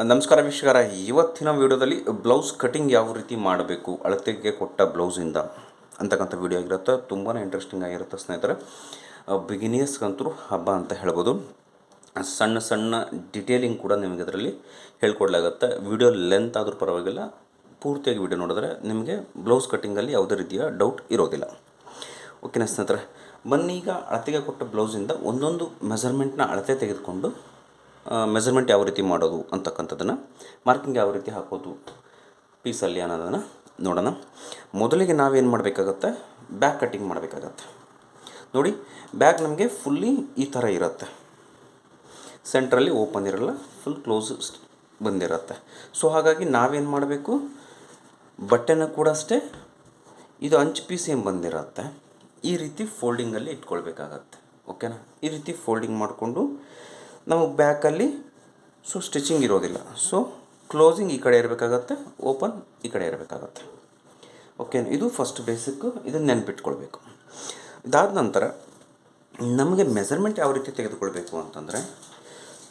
ನಮಸ್ಕಾರ ವೀಕ್ಷಕರ. ಇವತ್ತಿನ ವಿಡಿಯೋದಲ್ಲಿ ಬ್ಲೌಸ್ ಕಟಿಂಗ್ ಯಾವ ರೀತಿ ಮಾಡಬೇಕು? ಅಳತೆಗೆ ಕೊಟ್ಟ ಬ್ಲೌಸಿಂದ ಅಂತಕ್ಕಂಥ ವಿಡಿಯೋ ಆಗಿರುತ್ತೆ. ತುಂಬಾ ಇಂಟ್ರೆಸ್ಟಿಂಗ್ ಆಗಿರುತ್ತೆ ಸ್ನೇಹಿತರೆ. ಬಿಗಿನಿಯರ್ಸ್ಗಂತೂ ಹಬ್ಬ ಅಂತ ಹೇಳ್ಬೋದು. ಸಣ್ಣ ಸಣ್ಣ ಡಿಟೇಲಿಂಗ್ ಕೂಡ ನಿಮಗೆ ಅದರಲ್ಲಿ ಹೇಳ್ಕೊಡ್ಲಾಗತ್ತೆ. ವಿಡಿಯೋ ಲೆಂತ್ ಆದರೂ ಪರವಾಗಿಲ್ಲ. ಪೂರ್ತಿಯಾಗಿ ವಿಡಿಯೋ ನೋಡಿದ್ರೆ ನಿಮಗೆ ಬ್ಲೌಸ್ ಕಟ್ಟಿಂಗಲ್ಲಿ ಯಾವುದೇ ರೀತಿಯ ಡೌಟ್ ಇರೋದಿಲ್ಲ. ಓಕೆನಾ ಸ್ನೇಹಿತರೆ, ಬನ್ನಿ ಈಗ ಅಳತೆಗೆ ಕೊಟ್ಟ ಬ್ಲೌಸಿಂದ ಒಂದೊಂದು ಮೆಸರ್ಮೆಂಟ್ನ ಅಳತೆ ತೆಗೆದುಕೊಂಡು ಮೆಜರ್ಮೆಂಟ್ ಯಾವ ರೀತಿ ಮಾಡೋದು ಅಂತಕ್ಕಂಥದ್ದನ್ನು ಮಾರ್ಕಿಂಗ್ ಯಾವ ರೀತಿ ಹಾಕೋದು ಪೀಸಲ್ಲಿ ಅನ್ನೋದನ್ನು ನೋಡೋಣ. ಮೊದಲಿಗೆ ನಾವೇನು ಮಾಡಬೇಕಾಗತ್ತೆ? ಬ್ಯಾಕ್ ಕಟ್ಟಿಂಗ್ ಮಾಡಬೇಕಾಗತ್ತೆ. ನೋಡಿ ಬ್ಯಾಗ್ ನಮಗೆ ಫುಲ್ಲಿ ಈ ಥರ ಇರುತ್ತೆ. ಸೆಂಟ್ರಲ್ಲಿ ಓಪನ್ ಇರಲ್ಲ ಫುಲ್ ಕ್ಲೋಸ್ ಬಂದಿರುತ್ತೆ. ಸೊ ಹಾಗಾಗಿ ನಾವೇನು ಮಾಡಬೇಕು? ಬಟ್ಟೆನ ಕೂಡ ಅಷ್ಟೇ, ಇದು ಅಂಚು ಪೀಸ್ ಏನು ಬಂದಿರುತ್ತೆ, ಈ ರೀತಿ ಫೋಲ್ಡಿಂಗಲ್ಲಿ ಇಟ್ಕೊಳ್ಬೇಕಾಗತ್ತೆ. ಓಕೆನಾ ಈ ರೀತಿ ಫೋಲ್ಡಿಂಗ್ ಮಾಡಿಕೊಂಡು ನಾವು ಬ್ಯಾಕಲ್ಲಿ ಸೊ ಸ್ಟಿಚಿಂಗ್ ಇರೋದಿಲ್ಲ. ಸೊ ಕ್ಲೋಸಿಂಗ್ ಈ ಕಡೆ ಇರಬೇಕಾಗತ್ತೆ, ಓಪನ್ ಈ ಕಡೆ ಇರಬೇಕಾಗತ್ತೆ. ಓಕೆ, ಇದು ಫಸ್ಟ್ ಬೇಸಿಕ್ಕು ಇದನ್ನು ನೆನ್ಪಿಟ್ಕೊಳ್ಬೇಕು. ಇದಾದ ನಂತರ ನಮಗೆ ಮೆಸರ್ಮೆಂಟ್ ಯಾವ ರೀತಿ ತೆಗೆದುಕೊಳ್ಬೇಕು ಅಂತಂದರೆ,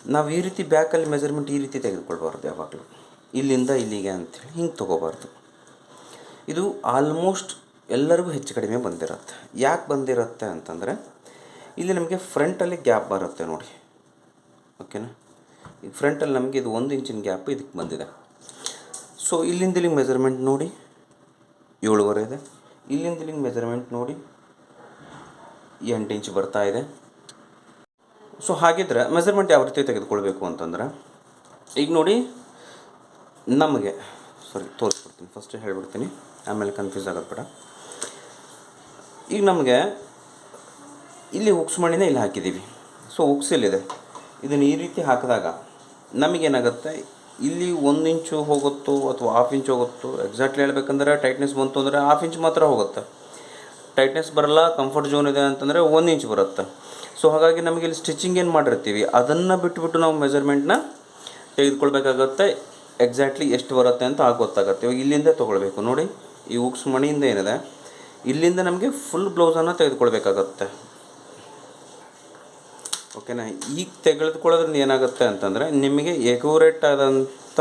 ನಾವು ಈ ರೀತಿ ಬ್ಯಾಕಲ್ಲಿ ಮೆಸರ್ಮೆಂಟ್ ಈ ರೀತಿ ತೆಗೆದುಕೊಳ್ಬಾರ್ದು ಯಾವಾಗಲೂ. ಇಲ್ಲಿಂದ ಇಲ್ಲಿಗೆ ಅಂಥೇಳಿ ಹಿಂಗೆ ತೊಗೋಬಾರ್ದು. ಇದು ಆಲ್ಮೋಸ್ಟ್ ಎಲ್ಲರಿಗೂ ಹೆಚ್ಚು ಕಡಿಮೆ ಬಂದಿರುತ್ತೆ. ಯಾಕೆ ಬಂದಿರುತ್ತೆ ಅಂತಂದರೆ, ಇಲ್ಲಿ ನಮಗೆ ಫ್ರಂಟಲ್ಲಿ ಗ್ಯಾಪ್ ಬರುತ್ತೆ ನೋಡಿ. ಓಕೆನಾ? ಈಗ ಫ್ರಂಟಲ್ಲಿ ನಮಗೆ ಇದು ಒಂದು ಇಂಚಿನ ಗ್ಯಾಪ್ ಇದಕ್ಕೆ ಬಂದಿದೆ. ಸೊ ಇಲ್ಲಿಂದ ಇಲ್ಲಿಗೆ ಮೆಜರ್ಮೆಂಟ್ ನೋಡಿ. ಏಳುವರೆ ಇದೆ. ಇಲ್ಲಿಂದ ಇಲ್ಲಿಗೆ ಮೆಜರ್ಮೆಂಟ್ ನೋಡಿ. ಎಂಟು ಇಂಚ್ ಬರ್ತಾ ಇದೆ. ಸೊ ಹಾಗಿದ್ರೆ ಮೆಜರ್ಮೆಂಟ್ ಯಾವ ರೀತಿ ತೆಗೆದುಕೊಳ್ಬೇಕು ಅಂತಂದ್ರೆ, ಈಗ ನೋಡಿ, ನಮಗೆ ಸಾರಿ ತೋರಿಸ್ಬಿಡ್ತೀನಿ ಫಸ್ಟ್ ಹೇಳ್ಬಿಡ್ತೀನಿ. ಆಮೇಲೆ ಕನ್ಫ್ಯೂಸ್ ಆಗೋದು ಬೇಡ. ಈಗ ನಮಗೆ, ಇಲ್ಲಿ ಉಕ್ಸ್ ಮಾಡಿನೇ ಇಲ್ಲಿ ಹಾಕಿದ್ದೀವಿ. ಸೊ ಉಕ್ಸ್ ಇಲ್ಲಿದೆ ಇದನ್ನು ಈ ರೀತಿ ಹಾಕಿದಾಗ ನಮಗೇನಾಗುತ್ತೆ? ಇಲ್ಲಿ ಒಂದು ಇಂಚು ಹೋಗುತ್ತೋ ಅಥವಾ ಹಾಫ್ ಇಂಚ್ ಹೋಗುತ್ತೋ ಎಕ್ಸಾಕ್ಟ್ಲಿ ಹೇಳ್ಬೇಕಂದ್ರೆ ಟೈಟ್ನೆಸ್ ಬಂತು ಅಂದರೆ ಹಾಫ್ ಇಂಚ್ ಮಾತ್ರ ಹೋಗುತ್ತೆ. ಟೈಟ್ನೆಸ್ ಬರಲ್ಲ ಕಂಫರ್ಟ್ ಝೋನ್ ಇದೆ ಅಂತಂದರೆ ಒಂದು ಇಂಚ್ ಬರುತ್ತೆ. ಸೊ ಹಾಗಾಗಿ ನಮಗೆ ಇಲ್ಲಿ ಸ್ಟಿಚಿಂಗ್ ಏನು ಮಾಡಿರ್ತೀವಿ? ಅದನ್ನು ಬಿಟ್ಟುಬಿಟ್ಟು ನಾವು ಮೆಜರ್ಮೆಂಟ್ನ ತೆಗೆದುಕೊಳ್ಬೇಕಾಗತ್ತೆ. ಎಕ್ಸಾಕ್ಟ್ಲಿ ಎಷ್ಟು ಬರುತ್ತೆ ಅಂತ ಆಗ ಗೊತ್ತಾಗುತ್ತೆ ಇವಾಗ ಇಲ್ಲಿಂದ ತೊಗೊಳ್ಬೇಕು. ನೋಡಿ, ಈ ಉಕ್ಸ್ ಮಣಿಯಿಂದ ಏನಿದೆ? ಇಲ್ಲಿಂದ ನಮಗೆ ಫುಲ್ ಬ್ಲೌಸನ್ನು ತೆಗೆದುಕೊಳ್ಬೇಕಾಗತ್ತೆ. ಓಕೆನಾ? ಈಗ ತೆಗೆದುಕೊಳ್ಳೋದ್ರಿಂದ ಏನಾಗುತ್ತೆ ಅಂತಂದರೆ ನಿಮಗೆ ಎಕ್ಯುರೇಟ್ ಆದಂಥ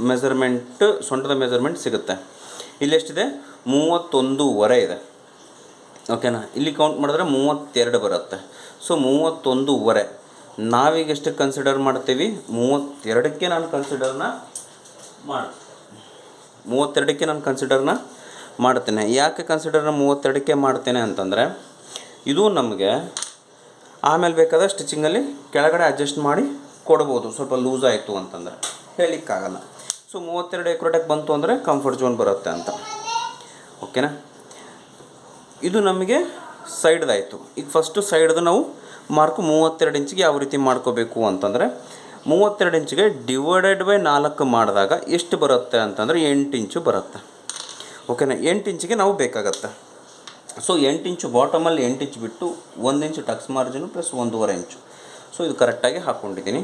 ಮೆಸರ್ಮೆಂಟ್ ಸೊಂಟದ ಮೆಸರ್ಮೆಂಟ್ ಸಿಗುತ್ತೆ. ಇಲ್ಲೆಷ್ಟಿದೆ ಮೂವತ್ತೊಂದೂವರೆ ಇದೆ. ಓಕೆನಾ? ಇಲ್ಲಿ ಕೌಂಟ್ ಮಾಡಿದ್ರೆ ಮೂವತ್ತೆರಡು ಬರುತ್ತೆ. ಸೊ ಮೂವತ್ತೊಂದೂವರೆ. ನಾವೀಗ ಎಷ್ಟು ಕನ್ಸಿಡರ್ ಮಾಡ್ತೀವಿ? ಮೂವತ್ತೆರಡಕ್ಕೆ ನಾನು ಕನ್ಸಿಡರ್ನ ಮಾಡಿ ಮೂವತ್ತೆರಡಕ್ಕೆ ನಾನು ಕನ್ಸಿಡರ್ನ ಮಾಡ್ತೇನೆ. ಯಾಕೆ ಕನ್ಸಿಡರ್ನ ಮೂವತ್ತೆರಡಕ್ಕೆ ಮಾಡ್ತೇನೆ ಅಂತಂದರೆ, ಇದು ನಮಗೆ ಆಮೇಲೆ ಬೇಕಾದ ಸ್ಟಿಚಿಂಗಲ್ಲಿ ಕೆಳಗಡೆ ಅಡ್ಜಸ್ಟ್ ಮಾಡಿ ಕೊಡ್ಬೋದು. ಸ್ವಲ್ಪ ಲೂಸ್ ಆಯಿತು ಅಂತಂದರೆ. ಹೇಳಲಿಕ್ಕಾಗಲ್ಲ. ಸೊ ಮೂವತ್ತೆರಡು ಎಕ್ರೋಟಕ್ಕೆ ಬಂತು ಅಂದರೆ ಕಂಫರ್ಟ್ ಝೋನ್ ಬರುತ್ತೆ ಅಂತ. ಓಕೆನಾ ಇದು ನಮಗೆ ಸೈಡ್ದಾಯಿತು ಈಗ ಫಸ್ಟು ಸೈಡ್ದು ನಾವು ಮಾರ್ಕು ಮೂವತ್ತೆರಡು ಇಂಚಿಗೆ ಯಾವ ರೀತಿ ಮಾಡ್ಕೋಬೇಕು ಅಂತಂದರೆ, ಮೂವತ್ತೆರಡು ಇಂಚಿಗೆ ಡಿವೈಡೆಡ್ ಬೈ ನಾಲ್ಕು ಮಾಡಿದಾಗ ಎಷ್ಟು ಬರುತ್ತೆ ಅಂತಂದರೆ ಎಂಟು ಇಂಚು ಬರುತ್ತೆ. ಓಕೆನಾ ಎಂಟು ಇಂಚಿಗೆ ನಾವು ಬೇಕಾಗತ್ತೆ. ಸೊ ಎಂಟು ಇಂಚು ಬಾಟಮಲ್ಲಿ ಎಂಟು ಇಂಚು ಬಿಟ್ಟು ಒಂದು ಇಂಚು ಟಕ್ಸ್ ಮಾರ್ಜಿನು ಪ್ಲಸ್ ಒಂದೂವರೆ ಇಂಚು ಸೊ ಇದು ಕರೆಕ್ಟಾಗಿ ಹಾಕ್ಕೊಂಡಿದ್ದೀನಿ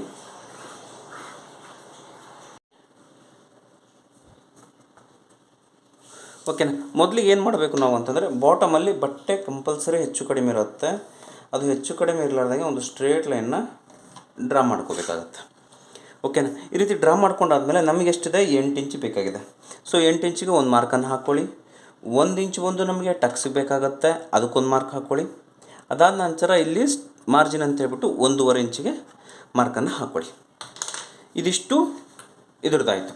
ಓಕೆನಾ ಮೊದಲಿಗೆ ಏನು ಮಾಡಬೇಕು ನಾವು ಅಂತಂದರೆ ಬಾಟಮಲ್ಲಿ ಬಟ್ಟೆ ಕಂಪಲ್ಸರಿ ಹೆಚ್ಚು ಕಡಿಮೆ ಇರುತ್ತೆ. ಅದು ಹೆಚ್ಚು ಕಡಿಮೆ ಇರಲಾರ್ದಂಗೆ ಒಂದು ಸ್ಟ್ರೇಟ್ ಲೈನ್ನ ಡ್ರಾ ಮಾಡ್ಕೋಬೇಕಾಗತ್ತೆ. ಓಕೆನಾ ಈ ರೀತಿ ಡ್ರಾ ಮಾಡ್ಕೊಂಡಾದ್ಮೇಲೆ ನಮಗೆ ಎಷ್ಟಿದೆ? ಎಂಟು ಇಂಚ್ ಬೇಕಾಗಿದೆ. ಸೊ ಎಂಟು ಇಂಚಿಗೆ ಒಂದು ಮಾರ್ಕನ್ನು ಹಾಕ್ಕೊಳ್ಳಿ ಒಂದು ಇಂಚ್ ಒಂದು ನಮಗೆ ಟಕ್ಸಿಗೆ ಬೇಕಾಗತ್ತೆ. ಅದಕ್ಕೊಂದು ಮಾರ್ಕ್ ಹಾಕ್ಕೊಳ್ಳಿ ಅದಾದ ನಂತರ ಇಲ್ಲಿ ಮಾರ್ಜಿನ್ ಅಂತ ಹೇಳ್ಬಿಟ್ಟು ಒಂದೂವರೆ ಇಂಚಿಗೆ ಮಾರ್ಕನ್ನು ಹಾಕ್ಕೊಳ್ಳಿ ಇದಿಷ್ಟು ಇದ್ರದ್ದಾಯಿತು.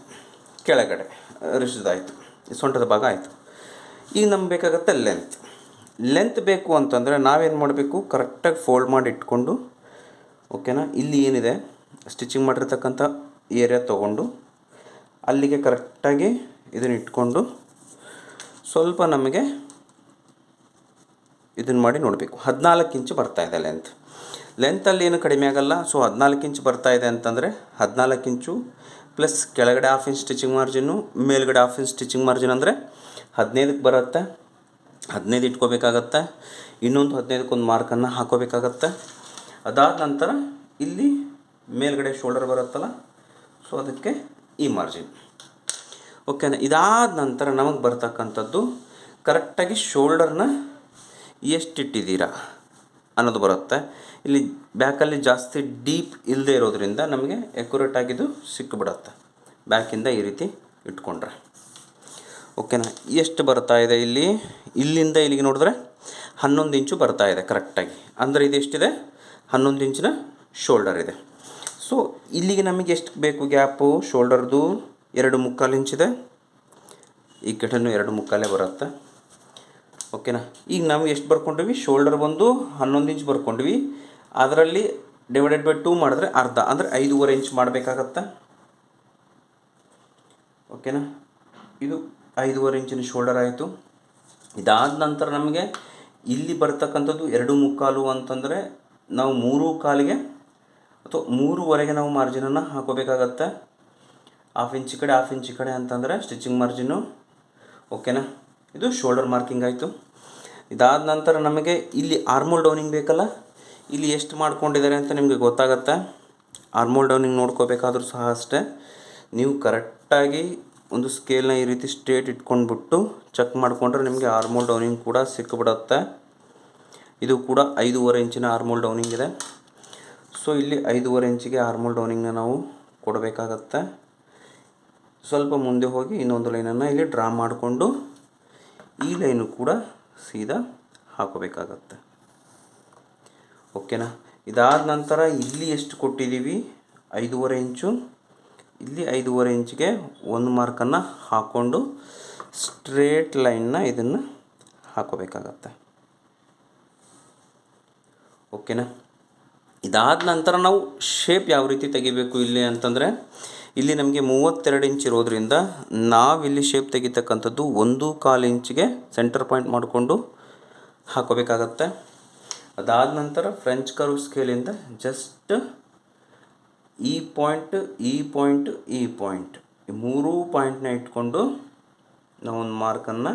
ಕೆಳಗಡೆ ರಿಸ್ದಾಯಿತು ಸೊಂಟದ ಭಾಗ ಆಯಿತು. ಈಗ ನಮ್ಗೆ ಬೇಕಾಗುತ್ತೆ ಲೆಂತ್ ಲೆಂತ್ ಬೇಕು ಅಂತಂದರೆ ನಾವೇನು ಮಾಡಬೇಕು? ಕರೆಕ್ಟಾಗಿ ಫೋಲ್ಡ್ ಮಾಡಿ ಇಟ್ಕೊಂಡು ಓಕೆನಾ ಇಲ್ಲಿ ಏನಿದೆ? ಸ್ಟಿಚಿಂಗ್ ಮಾಡಿರ್ತಕ್ಕಂಥ ಏರಿಯಾ ತೊಗೊಂಡು, ಅಲ್ಲಿಗೆ ಕರೆಕ್ಟಾಗಿ ಇದನ್ನು ಇಟ್ಕೊಂಡು ಸ್ವಲ್ಪ ನಮಗೆ ಇದನ್ನು ಮಾಡಿ ನೋಡಬೇಕು. ಹದಿನಾಲ್ಕು ಇಂಚು ಇದೆ ಲೆಂತ್ ಲೆಂತಲ್ಲಿ ಏನು ಕಡಿಮೆ ಆಗಲ್ಲ. ಸೊ ಹದಿನಾಲ್ಕು ಇಂಚು ಇದೆ ಅಂತಂದರೆ ಹದಿನಾಲ್ಕು ಇಂಚು ಪ್ಲಸ್ ಕೆಳಗಡೆ ಹಾಫ್ ಇಂಚ್ ಸ್ಟಿಚಿಂಗ್ ಮಾರ್ಜಿನ್ನು ಮೇಲ್ಗಡೆ ಹಾಫ್ ಇಂಚ್ ಸ್ಟಿಚಿಂಗ್ ಮಾರ್ಜಿನ್ ಅಂದರೆ ಹದಿನೈದಕ್ಕೆ ಬರುತ್ತೆ. ಹದಿನೈದು ಇಟ್ಕೋಬೇಕಾಗತ್ತೆ. ಇನ್ನೊಂದು ಹದಿನೈದಕ್ಕೊಂದು ಮಾರ್ಕನ್ನು ಹಾಕೋಬೇಕಾಗತ್ತೆ. ಅದಾದ ನಂತರ ಇಲ್ಲಿ ಮೇಲ್ಗಡೆ ಶೋಲ್ಡರ್ ಬರುತ್ತಲ್ಲ. ಸೊ ಅದಕ್ಕೆ ಈ ಮಾರ್ಜಿನ್ ಓಕೆನಾ ಇದಾದ ನಂತರ ನಮಗೆ ಬರ್ತಕ್ಕಂಥದ್ದು ಕರೆಕ್ಟಾಗಿ ಶೋಲ್ಡರ್ನ ಎಷ್ಟಿಟ್ಟಿದ್ದೀರಾ ಅನ್ನೋದು ಬರುತ್ತೆ. ಇಲ್ಲಿ ಬ್ಯಾಕಲ್ಲಿ ಜಾಸ್ತಿ ಡೀಪ್ ಇಲ್ಲದೆ ಇರೋದ್ರಿಂದ ನಮಗೆ ಎಕ್ಯುರೇಟ್ ಆಗಿದ್ದು ಸಿಕ್ಕಿಬಿಡತ್ತೆ ಬ್ಯಾಕಿಂದ ಈ ರೀತಿ ಇಟ್ಕೊಂಡ್ರೆ. ಓಕೆನಾ ಎಷ್ಟು ಬರ್ತಾ ಇದೆ ಇಲ್ಲಿ? ಇಲ್ಲಿಂದ ಇಲ್ಲಿಗೆ ನೋಡಿದ್ರೆ ಹನ್ನೊಂದು ಇಂಚು ಬರ್ತಾ ಇದೆ ಕರೆಕ್ಟಾಗಿ. ಅಂದರೆ ಇದು ಎಷ್ಟಿದೆ? ಹನ್ನೊಂದು ಇಂಚಿನ ಶೋಲ್ಡರ್ ಇದೆ. ಸೊ ಇಲ್ಲಿಗೆ ನಮಗೆ ಎಷ್ಟು ಬೇಕು ಗ್ಯಾಪು? ಶೋಲ್ಡರ್ದು ಎರಡು ಮುಕ್ಕಾಲು ಇಂಚಿದೆ ಈ ಕಡೆನೂ ಎರಡು ಮುಕ್ಕಾಲೇ ಬರುತ್ತೆ. ಓಕೆನಾ ಈಗ ನಾವು ಎಷ್ಟು ಬರ್ಕೊಂಡ್ವಿ? ಶೋಲ್ಡರ್ ಬಂದು ಹನ್ನೊಂದು ಇಂಚ್ ಬರ್ಕೊಂಡ್ವಿ. ಅದರಲ್ಲಿ ಡಿವೈಡೆಡ್ ಬೈ ಟೂ ಮಾಡಿದ್ರೆ ಅರ್ಧ, ಅಂದರೆ ಐದೂವರೆ ಇಂಚ್ ಮಾಡಬೇಕಾಗತ್ತೆ. ಓಕೆನಾ ಇದು ಐದೂವರೆ ಇಂಚಿನ ಶೋಲ್ಡರ್ ಆಯಿತು. ಇದಾದ ನಂತರ ನಮಗೆ ಇಲ್ಲಿ ಬರ್ತಕ್ಕಂಥದ್ದು ಎರಡು ಮುಕ್ಕಾಲು ಅಂತಂದರೆ ನಾವು ಮೂರು ಕಾಲಿಗೆ ಅಥವಾ ಮೂರುವರೆಗೆ ನಾವು ಮಾರ್ಜಿನನ್ನು ಹಾಕೋಬೇಕಾಗತ್ತೆ. ಹಾಫ್ ಇಂಚ್ ಕಡೆ ಹಾಫ್ ಇಂಚ್ ಕಡೆ ಅಂತಂದರೆ ಸ್ಟಿಚಿಂಗ್ ಮಾರ್ಜಿನು ಓಕೆನಾ ಇದು ಶೋಲ್ಡರ್ ಮಾರ್ಕಿಂಗ್ ಆಯಿತು. ಇದಾದ ನಂತರ ನಮಗೆ ಇಲ್ಲಿ ಆರ್ಮೋಲ್ ಡೌನಿಂಗ್ ಬೇಕಲ್ಲ? ಇಲ್ಲಿ ಎಷ್ಟು ಮಾಡ್ಕೊಂಡಿದ್ದಾರೆ ಅಂತ ನಿಮಗೆ ಗೊತ್ತಾಗತ್ತೆ. ಆರ್ಮೋಲ್ ಡೌನಿಂಗ್ ನೋಡ್ಕೋಬೇಕಾದ್ರೂ ಸಹ ಅಷ್ಟೇ. ನೀವು ಕರೆಕ್ಟಾಗಿ ಒಂದು ಸ್ಕೇಲ್ನ ಈ ರೀತಿ ಸ್ಟ್ರೇಟ್ ಇಟ್ಕೊಂಡ್ಬಿಟ್ಟು ಚೆಕ್ ಮಾಡಿಕೊಂಡ್ರೆ ನಿಮಗೆ ಆರ್ಮೋಲ್ ಡೌನಿಂಗ್ ಕೂಡ ಸಿಕ್ಕಿಬಿಡತ್ತೆ ಇದು ಕೂಡ ಐದೂವರೆ ಇಂಚಿನ ಆರ್ಮೋಲ್ ಡೌನಿಂಗ್ ಇದೆ. ಸೊ ಇಲ್ಲಿ ಐದೂವರೆ ಇಂಚಿಗೆ ಆರ್ಮೋಲ್ ಡೌನಿಂಗ್ನ ನಾವು ಕೊಡಬೇಕಾಗತ್ತೆ. ಸ್ವಲ್ಪ ಮುಂದೆ ಹೋಗಿ ಇನ್ನೊಂದು ಲೈನನ್ನು ಇಲ್ಲಿ ಡ್ರಾ ಮಾಡಿಕೊಂಡು ಈ ಲೈನು ಕೂಡ ಸೀದಾ ಹಾಕೋಬೇಕಾಗತ್ತೆ. ಓಕೆನಾ? ಇದಾದ ನಂತರ ಇಲ್ಲಿ ಎಷ್ಟು ಕೊಟ್ಟಿದ್ದೀವಿ? ಐದೂವರೆ ಇಂಚು. ಇಲ್ಲಿ ಐದೂವರೆ ಇಂಚಿಗೆ ಒಂದು ಮಾರ್ಕನ್ನು ಹಾಕ್ಕೊಂಡು ಸ್ಟ್ರೇಟ್ ಲೈನ್ನ ಇದನ್ನು ಹಾಕೋಬೇಕಾಗತ್ತೆ. ಓಕೆನಾ? ಇದಾದ ನಂತರ ನಾವು ಶೇಪ್ ಯಾವ ರೀತಿ ತೆಗಿಬೇಕು ಇಲ್ಲಿ ಅಂತಂದರೆ ಇಲ್ಲಿ ನಮಗೆ ಮೂವತ್ತೆರಡು ಇಂಚ್ ಇರೋದ್ರಿಂದ ನಾವಿಲ್ಲಿ ಶೇಪ್ ತೆಗಿತಕ್ಕಂಥದ್ದು ಒಂದು ಕಾಲು ಇಂಚಿಗೆ ಸೆಂಟರ್ ಪಾಯಿಂಟ್ ಮಾಡಿಕೊಂಡು ಹಾಕೋಬೇಕಾಗತ್ತೆ. ಅದಾದ ನಂತರ ಫ್ರೆಂಚ್ ಕರ್ವ್ ಸ್ಕೇಲಿಂದ ಜಸ್ಟ್ ಈ ಪಾಯಿಂಟ್ ಈ ಪಾಯಿಂಟ್ ಈ ಪಾಯಿಂಟ್ ಈ ಮೂರೂ ಪಾಯಿಂಟ್ನ ಇಟ್ಕೊಂಡು ನಾವೊಂದು ಮಾರ್ಕನ್ನು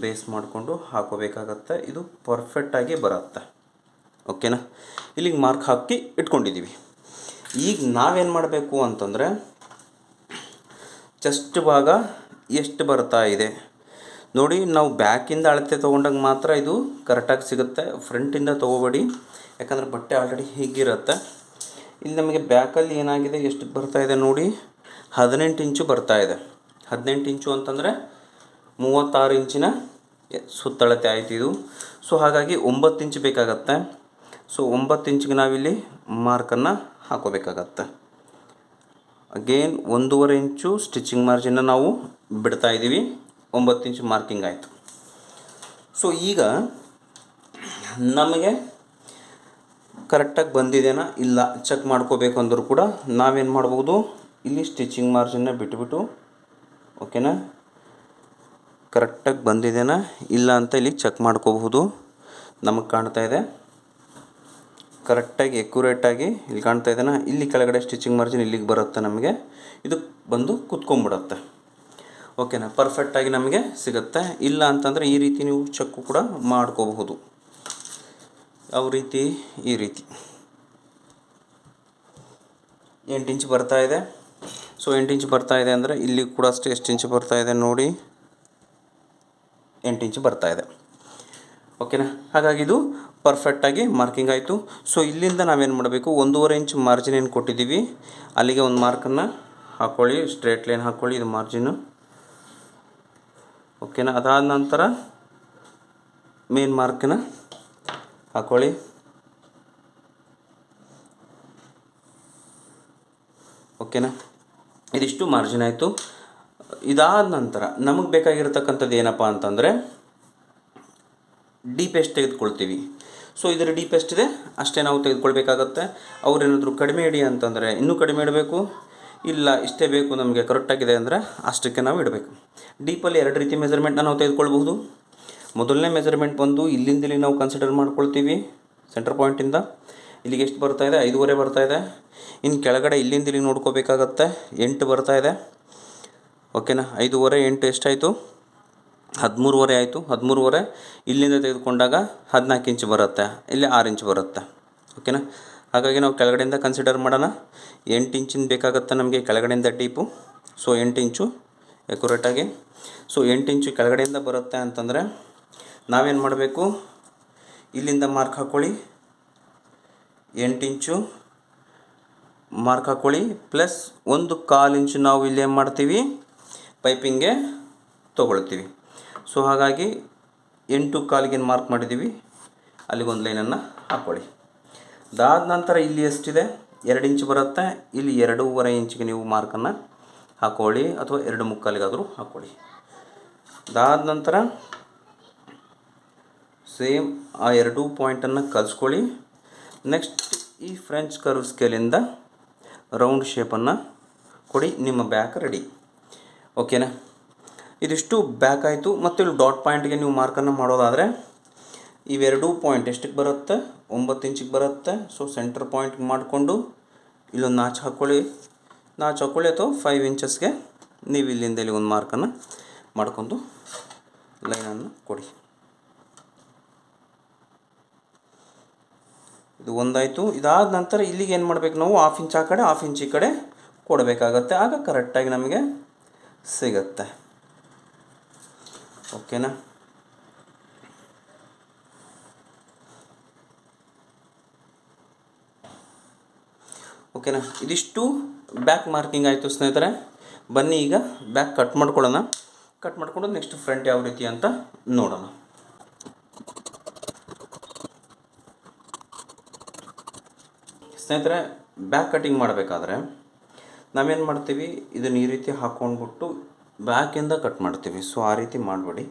ಬೇಸ್ ಮಾಡಿಕೊಂಡು ಹಾಕೋಬೇಕಾಗತ್ತೆ. ಇದು ಪರ್ಫೆಕ್ಟಾಗಿ ಬರುತ್ತೆ. ಓಕೆನಾ ಇಲ್ಲಿಗೆ ಮಾರ್ಕ್ ಹಾಕಿ ಇಟ್ಕೊಂಡಿದ್ದೀವಿ ಈಗ ನಾವೇನು ಮಾಡಬೇಕು ಅಂತಂದರೆ ಚೆಸ್ಟ್ ಭಾಗ ಎಷ್ಟು ಬರ್ತಾ ಇದೆ? ನೋಡಿ, ನಾವು ಬ್ಯಾಕಿಂದ ಅಳತೆ ತೊಗೊಂಡಾಗ ಮಾತ್ರ ಇದು ಕರೆಕ್ಟಾಗಿ ಸಿಗುತ್ತೆ. ಫ್ರಂಟಿಂದ ತೊಗೋಬೇಡಿ. ಯಾಕಂದರೆ ಬಟ್ಟೆ ಆಲ್ರೆಡಿ ಹೀಗಿರುತ್ತೆ? ಇಲ್ಲಿ ನಮಗೆ ಬ್ಯಾಕಲ್ಲಿ ಏನಾಗಿದೆ? ಎಷ್ಟು ಬರ್ತಾ ಇದೆ ನೋಡಿ? ಹದಿನೆಂಟು ಇಂಚು ಬರ್ತಾ ಇದೆ. ಹದಿನೆಂಟು ಇಂಚು ಅಂತಂದರೆ ಮೂವತ್ತಾರು ಇಂಚಿನ ಸುತ್ತಳತೆ ಆಯ್ತು ಇದು. ಸೊ ಹಾಗಾಗಿ ಒಂಬತ್ತು ಇಂಚು ಬೇಕಾಗತ್ತೆ. ಸೊ ಒಂಬತ್ತು ಇಂಚಿಗೆ ನಾವಿಲ್ಲಿ ಮಾರ್ಕನ್ನು ಹಾಕೋಬೇಕಾಗತ್ತೆ. ಅಗೇನ್ ಒಂದೂವರೆ ಇಂಚು ಸ್ಟಿಚಿಂಗ್ ಮಾರ್ಜಿನ ನಾವು ಬಿಡ್ತಾ ಇದ್ದೀವಿ. ಒಂಬತ್ತು ಇಂಚು ಮಾರ್ಕಿಂಗ್ ಆಯಿತು. ಸೊ ಈಗ ನಮಗೆ ಕರೆಕ್ಟಾಗಿ ಬಂದಿದೆಯಾ ಇಲ್ಲ ಚೆಕ್ ಮಾಡ್ಕೋಬೇಕು ಅಂದರೂ ಕೂಡ ನಾವೇನು ಮಾಡ್ಬೋದು? ಇಲ್ಲಿ ಸ್ಟಿಚಿಂಗ್ ಮಾರ್ಜಿನ್ನ ಬಿಟ್ಬಿಟ್ಟು ಓಕೆನಾ ಕರೆಕ್ಟಾಗಿ ಬಂದಿದೆನಾ ಇಲ್ಲ ಅಂತ ಇಲ್ಲಿ ಚೆಕ್ ಮಾಡ್ಕೋಬಹುದು. ನಮಗೆ ಕಾಣ್ತಾ ಇದೆ. ಕರೆಕ್ಟಾಗಿ ಎಕ್ಯುರೇಟಾಗಿ ಇಲ್ಲಿ ಕಾಣ್ತಾ ಇದೆನಾ ಇಲ್ಲಿ ಕೆಳಗಡೆ ಸ್ಟಿಚಿಂಗ್ ಮಾರ್ಜಿನ್ ಇಲ್ಲಿಗೆ ಬರುತ್ತೆ ನಮಗೆ. ಇದು ಬಂದು ಕುತ್ಕೊಂಡ್ಬಿಡುತ್ತೆ. ಓಕೆನಾ ಪರ್ಫೆಕ್ಟಾಗಿ ನಮಗೆ ಸಿಗುತ್ತೆ. ಇಲ್ಲ ಅಂತಂದರೆ ಈ ರೀತಿ ನೀವು ಚೆಕ್ಕು ಕೂಡ ಮಾಡ್ಕೋಬಹುದು. ಯಾವ ರೀತಿ? ಈ ರೀತಿ. ಎಂಟು ಇಂಚ್ ಬರ್ತಾ ಇದೆ. ಸೊ ಎಂಟು ಇಂಚ್ ಬರ್ತಾ ಇದೆ ಅಂದರೆ ಇಲ್ಲಿ ಕೂಡ ಅಷ್ಟೇ ಎಷ್ಟು ಇಂಚ್ ಬರ್ತಾ ಇದೆ ನೋಡಿ. ಎಂಟು ಇಂಚ್ ಬರ್ತಾ ಇದೆ. ಓಕೆನಾ ಹಾಗಾಗಿ ಇದು ಪರ್ಫೆಕ್ಟಾಗಿ ಮಾರ್ಕಿಂಗ್ ಆಯಿತು. ಸೊ ಇಲ್ಲಿಂದ ನಾವೇನು ಮಾಡಬೇಕು? ಒಂದೂವರೆ ಇಂಚ್ ಮಾರ್ಜಿನ್ ಏನು ಕೊಟ್ಟಿದ್ದೀವಿ? ಅಲ್ಲಿಗೆ ಒಂದು ಮಾರ್ಕನ್ನು ಹಾಕ್ಕೊಳ್ಳಿ ಸ್ಟ್ರೇಟ್ ಲೈನ್ ಹಾಕ್ಕೊಳ್ಳಿ ಇದು ಮಾರ್ಜಿನ್ ಓಕೆನಾ ಅದಾದ ನಂತರ ಮೇನ್ ಮಾರ್ಕನ್ನ ಹಾಕ್ಕೊಳ್ಳಿ ಓಕೆನಾ ಇದಿಷ್ಟು ಮಾರ್ಜಿನ್ ಆಯಿತು. ಇದಾದ ನಂತರ ನಮಗೆ ಬೇಕಾಗಿರತಕ್ಕಂಥದ್ದು ಏನಪ್ಪ ಅಂತಂದರೆ ಡೀಪ್ ಎಷ್ಟು ತೆಗೆದುಕೊಳ್ತೀವಿ. ಸೊ ಇದರ ಡೀಪ್ ಎಷ್ಟಿದೆ ಅಷ್ಟೇ ನಾವು ತೆಗೆದುಕೊಳ್ಬೇಕಾಗತ್ತೆ. ಅವರೇನಾದರೂ ಕಡಿಮೆ ಇಡಿ ಅಂತಂದರೆ ಇನ್ನೂ ಕಡಿಮೆ ಇಡಬೇಕು? ಇಲ್ಲ, ಇಷ್ಟೇ ಬೇಕು ನಮಗೆ ಕರೆಕ್ಟಾಗಿದೆ ಅಂದರೆ ಅಷ್ಟಕ್ಕೆ ನಾವು ಇಡಬೇಕು. ಡೀಪಲ್ಲಿ ಎರಡು ರೀತಿ ಮೆಜರ್ಮೆಂಟ್ನ ನಾವು ತೆಗೆದುಕೊಳ್ಬಹುದು. ಮೊದಲನೇ ಮೆಜರ್ಮೆಂಟ್ ಬಂದು ಇಲ್ಲಿಂದ ಇಲ್ಲಿ ನಾವು ಕನ್ಸಿಡರ್ ಮಾಡ್ಕೊಳ್ತೀವಿ ಸೆಂಟರ್ ಪಾಯಿಂಟಿಂದ ಇಲ್ಲಿಗೆ ಎಷ್ಟು ಬರ್ತಾ ಇದೆ? ಐದೂವರೆ ಬರ್ತಾ ಇದೆ. ಇನ್ನು ಕೆಳಗಡೆ ಇಲ್ಲಿಂದ ಇಲ್ಲಿ ನೋಡ್ಕೋಬೇಕಾಗತ್ತೆ. ಎಂಟು ಬರ್ತಾ ಇದೆ. ಓಕೆನಾ ಐದೂವರೆ, ಎಂಟು ಎಷ್ಟಾಯಿತು? ಹದಿಮೂರುವರೆ ಆಯಿತು, ಹದಿಮೂರುವರೆ. ಇಲ್ಲಿಂದ ತೆಗೆದುಕೊಂಡಾಗ ಹದಿನಾಲ್ಕು ಇಂಚ್ ಬರುತ್ತೆ, ಇಲ್ಲಿ ಆರು ಇಂಚ್ ಬರುತ್ತೆ. ಓಕೆನಾ ಹಾಗಾಗಿ ನಾವು ಕೆಳಗಡೆಯಿಂದ ಕನ್ಸಿಡರ್ ಮಾಡೋಣ. ಎಂಟು ಇಂಚಿನ ಬೇಕಾಗುತ್ತೆ ನಮಗೆ ಕೆಳಗಡೆಯಿಂದ ಟೀಪು ಸೊ ಎಂಟು ಇಂಚು ಎಕ್ಯುರೇಟಾಗಿ ಸೊ ಎಂಟು ಇಂಚು ಕೆಳಗಡೆಯಿಂದ ಬರುತ್ತೆ ಅಂತಂದರೆ ನಾವೇನು ಮಾಡಬೇಕು? ಇಲ್ಲಿಂದ ಮಾರ್ಕ್ ಹಾಕ್ಕೊಳ್ಳಿ ಎಂಟು ಇಂಚು ಮಾರ್ಕ್ ಹಾಕ್ಕೊಳ್ಳಿ ಪ್ಲಸ್ ಒಂದು ಕಾಲು ಇಂಚು ನಾವು ಇಲ್ಲಿ ಏನು ಮಾಡ್ತೀವಿ? ಪೈಪಿಂಗೆ ತೊಗೊಳ್ತೀವಿ. ಸೊ ಹಾಗಾಗಿ ಎಂಟು ಕಾಲಿಗೆ ಏನು ಮಾರ್ಕ್ ಮಾಡಿದ್ದೀವಿ ಅಲ್ಲಿಗೊಂದು ಲೈನನ್ನು ಹಾಕ್ಕೊಳ್ಳಿ ಅದಾದ ನಂತರ ಇಲ್ಲಿ ಎಷ್ಟಿದೆ? ಎರಡು ಇಂಚ್ ಬರುತ್ತೆ. ಇಲ್ಲಿ ಎರಡೂವರೆ ಇಂಚಿಗೆ ನೀವು ಮಾರ್ಕನ್ನು ಹಾಕ್ಕೊಳ್ಳಿ ಅಥವಾ ಎರಡು ಮುಕ್ಕಾಲಿಗಾದರೂ ಹಾಕ್ಕೊಳ್ಳಿ ಅದಾದ ನಂತರ ಸೇಮ್ ಆ ಎರಡೂ ಪಾಯಿಂಟನ್ನು ಕಲಿಸ್ಕೊಳ್ಳಿ. ನೆಕ್ಸ್ಟ್ ಈ ಫ್ರೆಂಚ್ ಕರ್ವ್ ಸ್ಕೇಲಿಂದ ರೌಂಡ್ ಶೇಪನ್ನು ಕೊಡಿ. ನಿಮ್ಮ ಬ್ಯಾಕ್ ರೆಡಿ ಓಕೆನಾ ಇದಿಷ್ಟು ಬ್ಯಾಕ್ ಆಯಿತು. ಮತ್ತು ಇಲ್ಲಿ ಡಾಟ್ ಪಾಯಿಂಟ್ಗೆ ನೀವು ಮಾರ್ಕನ್ನು ಮಾಡೋದಾದರೆ ಇವೆರಡೂ ಪಾಯಿಂಟ್ ಎಷ್ಟಕ್ಕೆ ಬರುತ್ತೆ? ಒಂಬತ್ತು ಇಂಚಿಗೆ ಬರುತ್ತೆ. ಸೊ ಸೆಂಟರ್ ಪಾಯಿಂಟ್ ಮಾಡಿಕೊಂಡು ಇಲ್ಲೊಂದು ನಾಚ್ ಹಾಕ್ಕೊಳ್ಳಿ ನಾಚ್ ಹಾಕ್ಕೊಳ್ಳಿ ಅಥವಾ ಫೈವ್ ಇಂಚಸ್ಗೆ ನೀವು ಇಲ್ಲಿಂದ ಇಲ್ಲಿ ಒಂದು ಮಾರ್ಕನ್ನು ಮಾಡ್ಕೊಂಡು ಲೈನನ್ನು ಕೊಡಿ. ಇದು ಒಂದಾಯಿತು. ಇದಾದ ನಂತರ ಇಲ್ಲಿಗೆ ಏನು ಮಾಡಬೇಕು ನಾವು? ಹಾಫ್ ಇಂಚ್ ಆ ಕಡೆ ಹಾಫ್ ಇಂಚ್ ಈ ಕಡೆ ಕೊಡಬೇಕಾಗತ್ತೆ. ಆಗ ಕರೆಕ್ಟಾಗಿ ನಮಗೆ ಸಿಗತ್ತೆ. ಓಕೆನಾ ಓಕೆನಾ ಇದಿಷ್ಟು ಬ್ಯಾಕ್ ಮಾರ್ಕಿಂಗ್ ಆಯಿತು ಸ್ನೇಹಿತರೆ. ಬನ್ನಿ ಈಗ ಬ್ಯಾಕ್ ಕಟ್ ಮಾಡ್ಕೊಳ್ಳೋಣ. ಕಟ್ ಮಾಡ್ಕೊಂಡು ನೆಕ್ಸ್ಟ್ ಫ್ರಂಟ್ ಯಾವ ರೀತಿ ಅಂತ ನೋಡೋಣ. ಸ್ನೇಹಿತರೆ ಬ್ಯಾಕ್ ಕಟಿಂಗ್ ಮಾಡಬೇಕಾದ್ರೆ ನಾವೇನು ಮಾಡ್ತೀವಿ? ಇದನ್ನು ಈ ರೀತಿ ಹಾಕ್ಕೊಂಡ್ಬಿಟ್ಟು ಬ್ಯಾಕಿಂದ ಕಟ್ ಮಾಡ್ತೀವಿ. ಸೊ ಆ ರೀತಿ ಮಾಡಬೇಡಿ.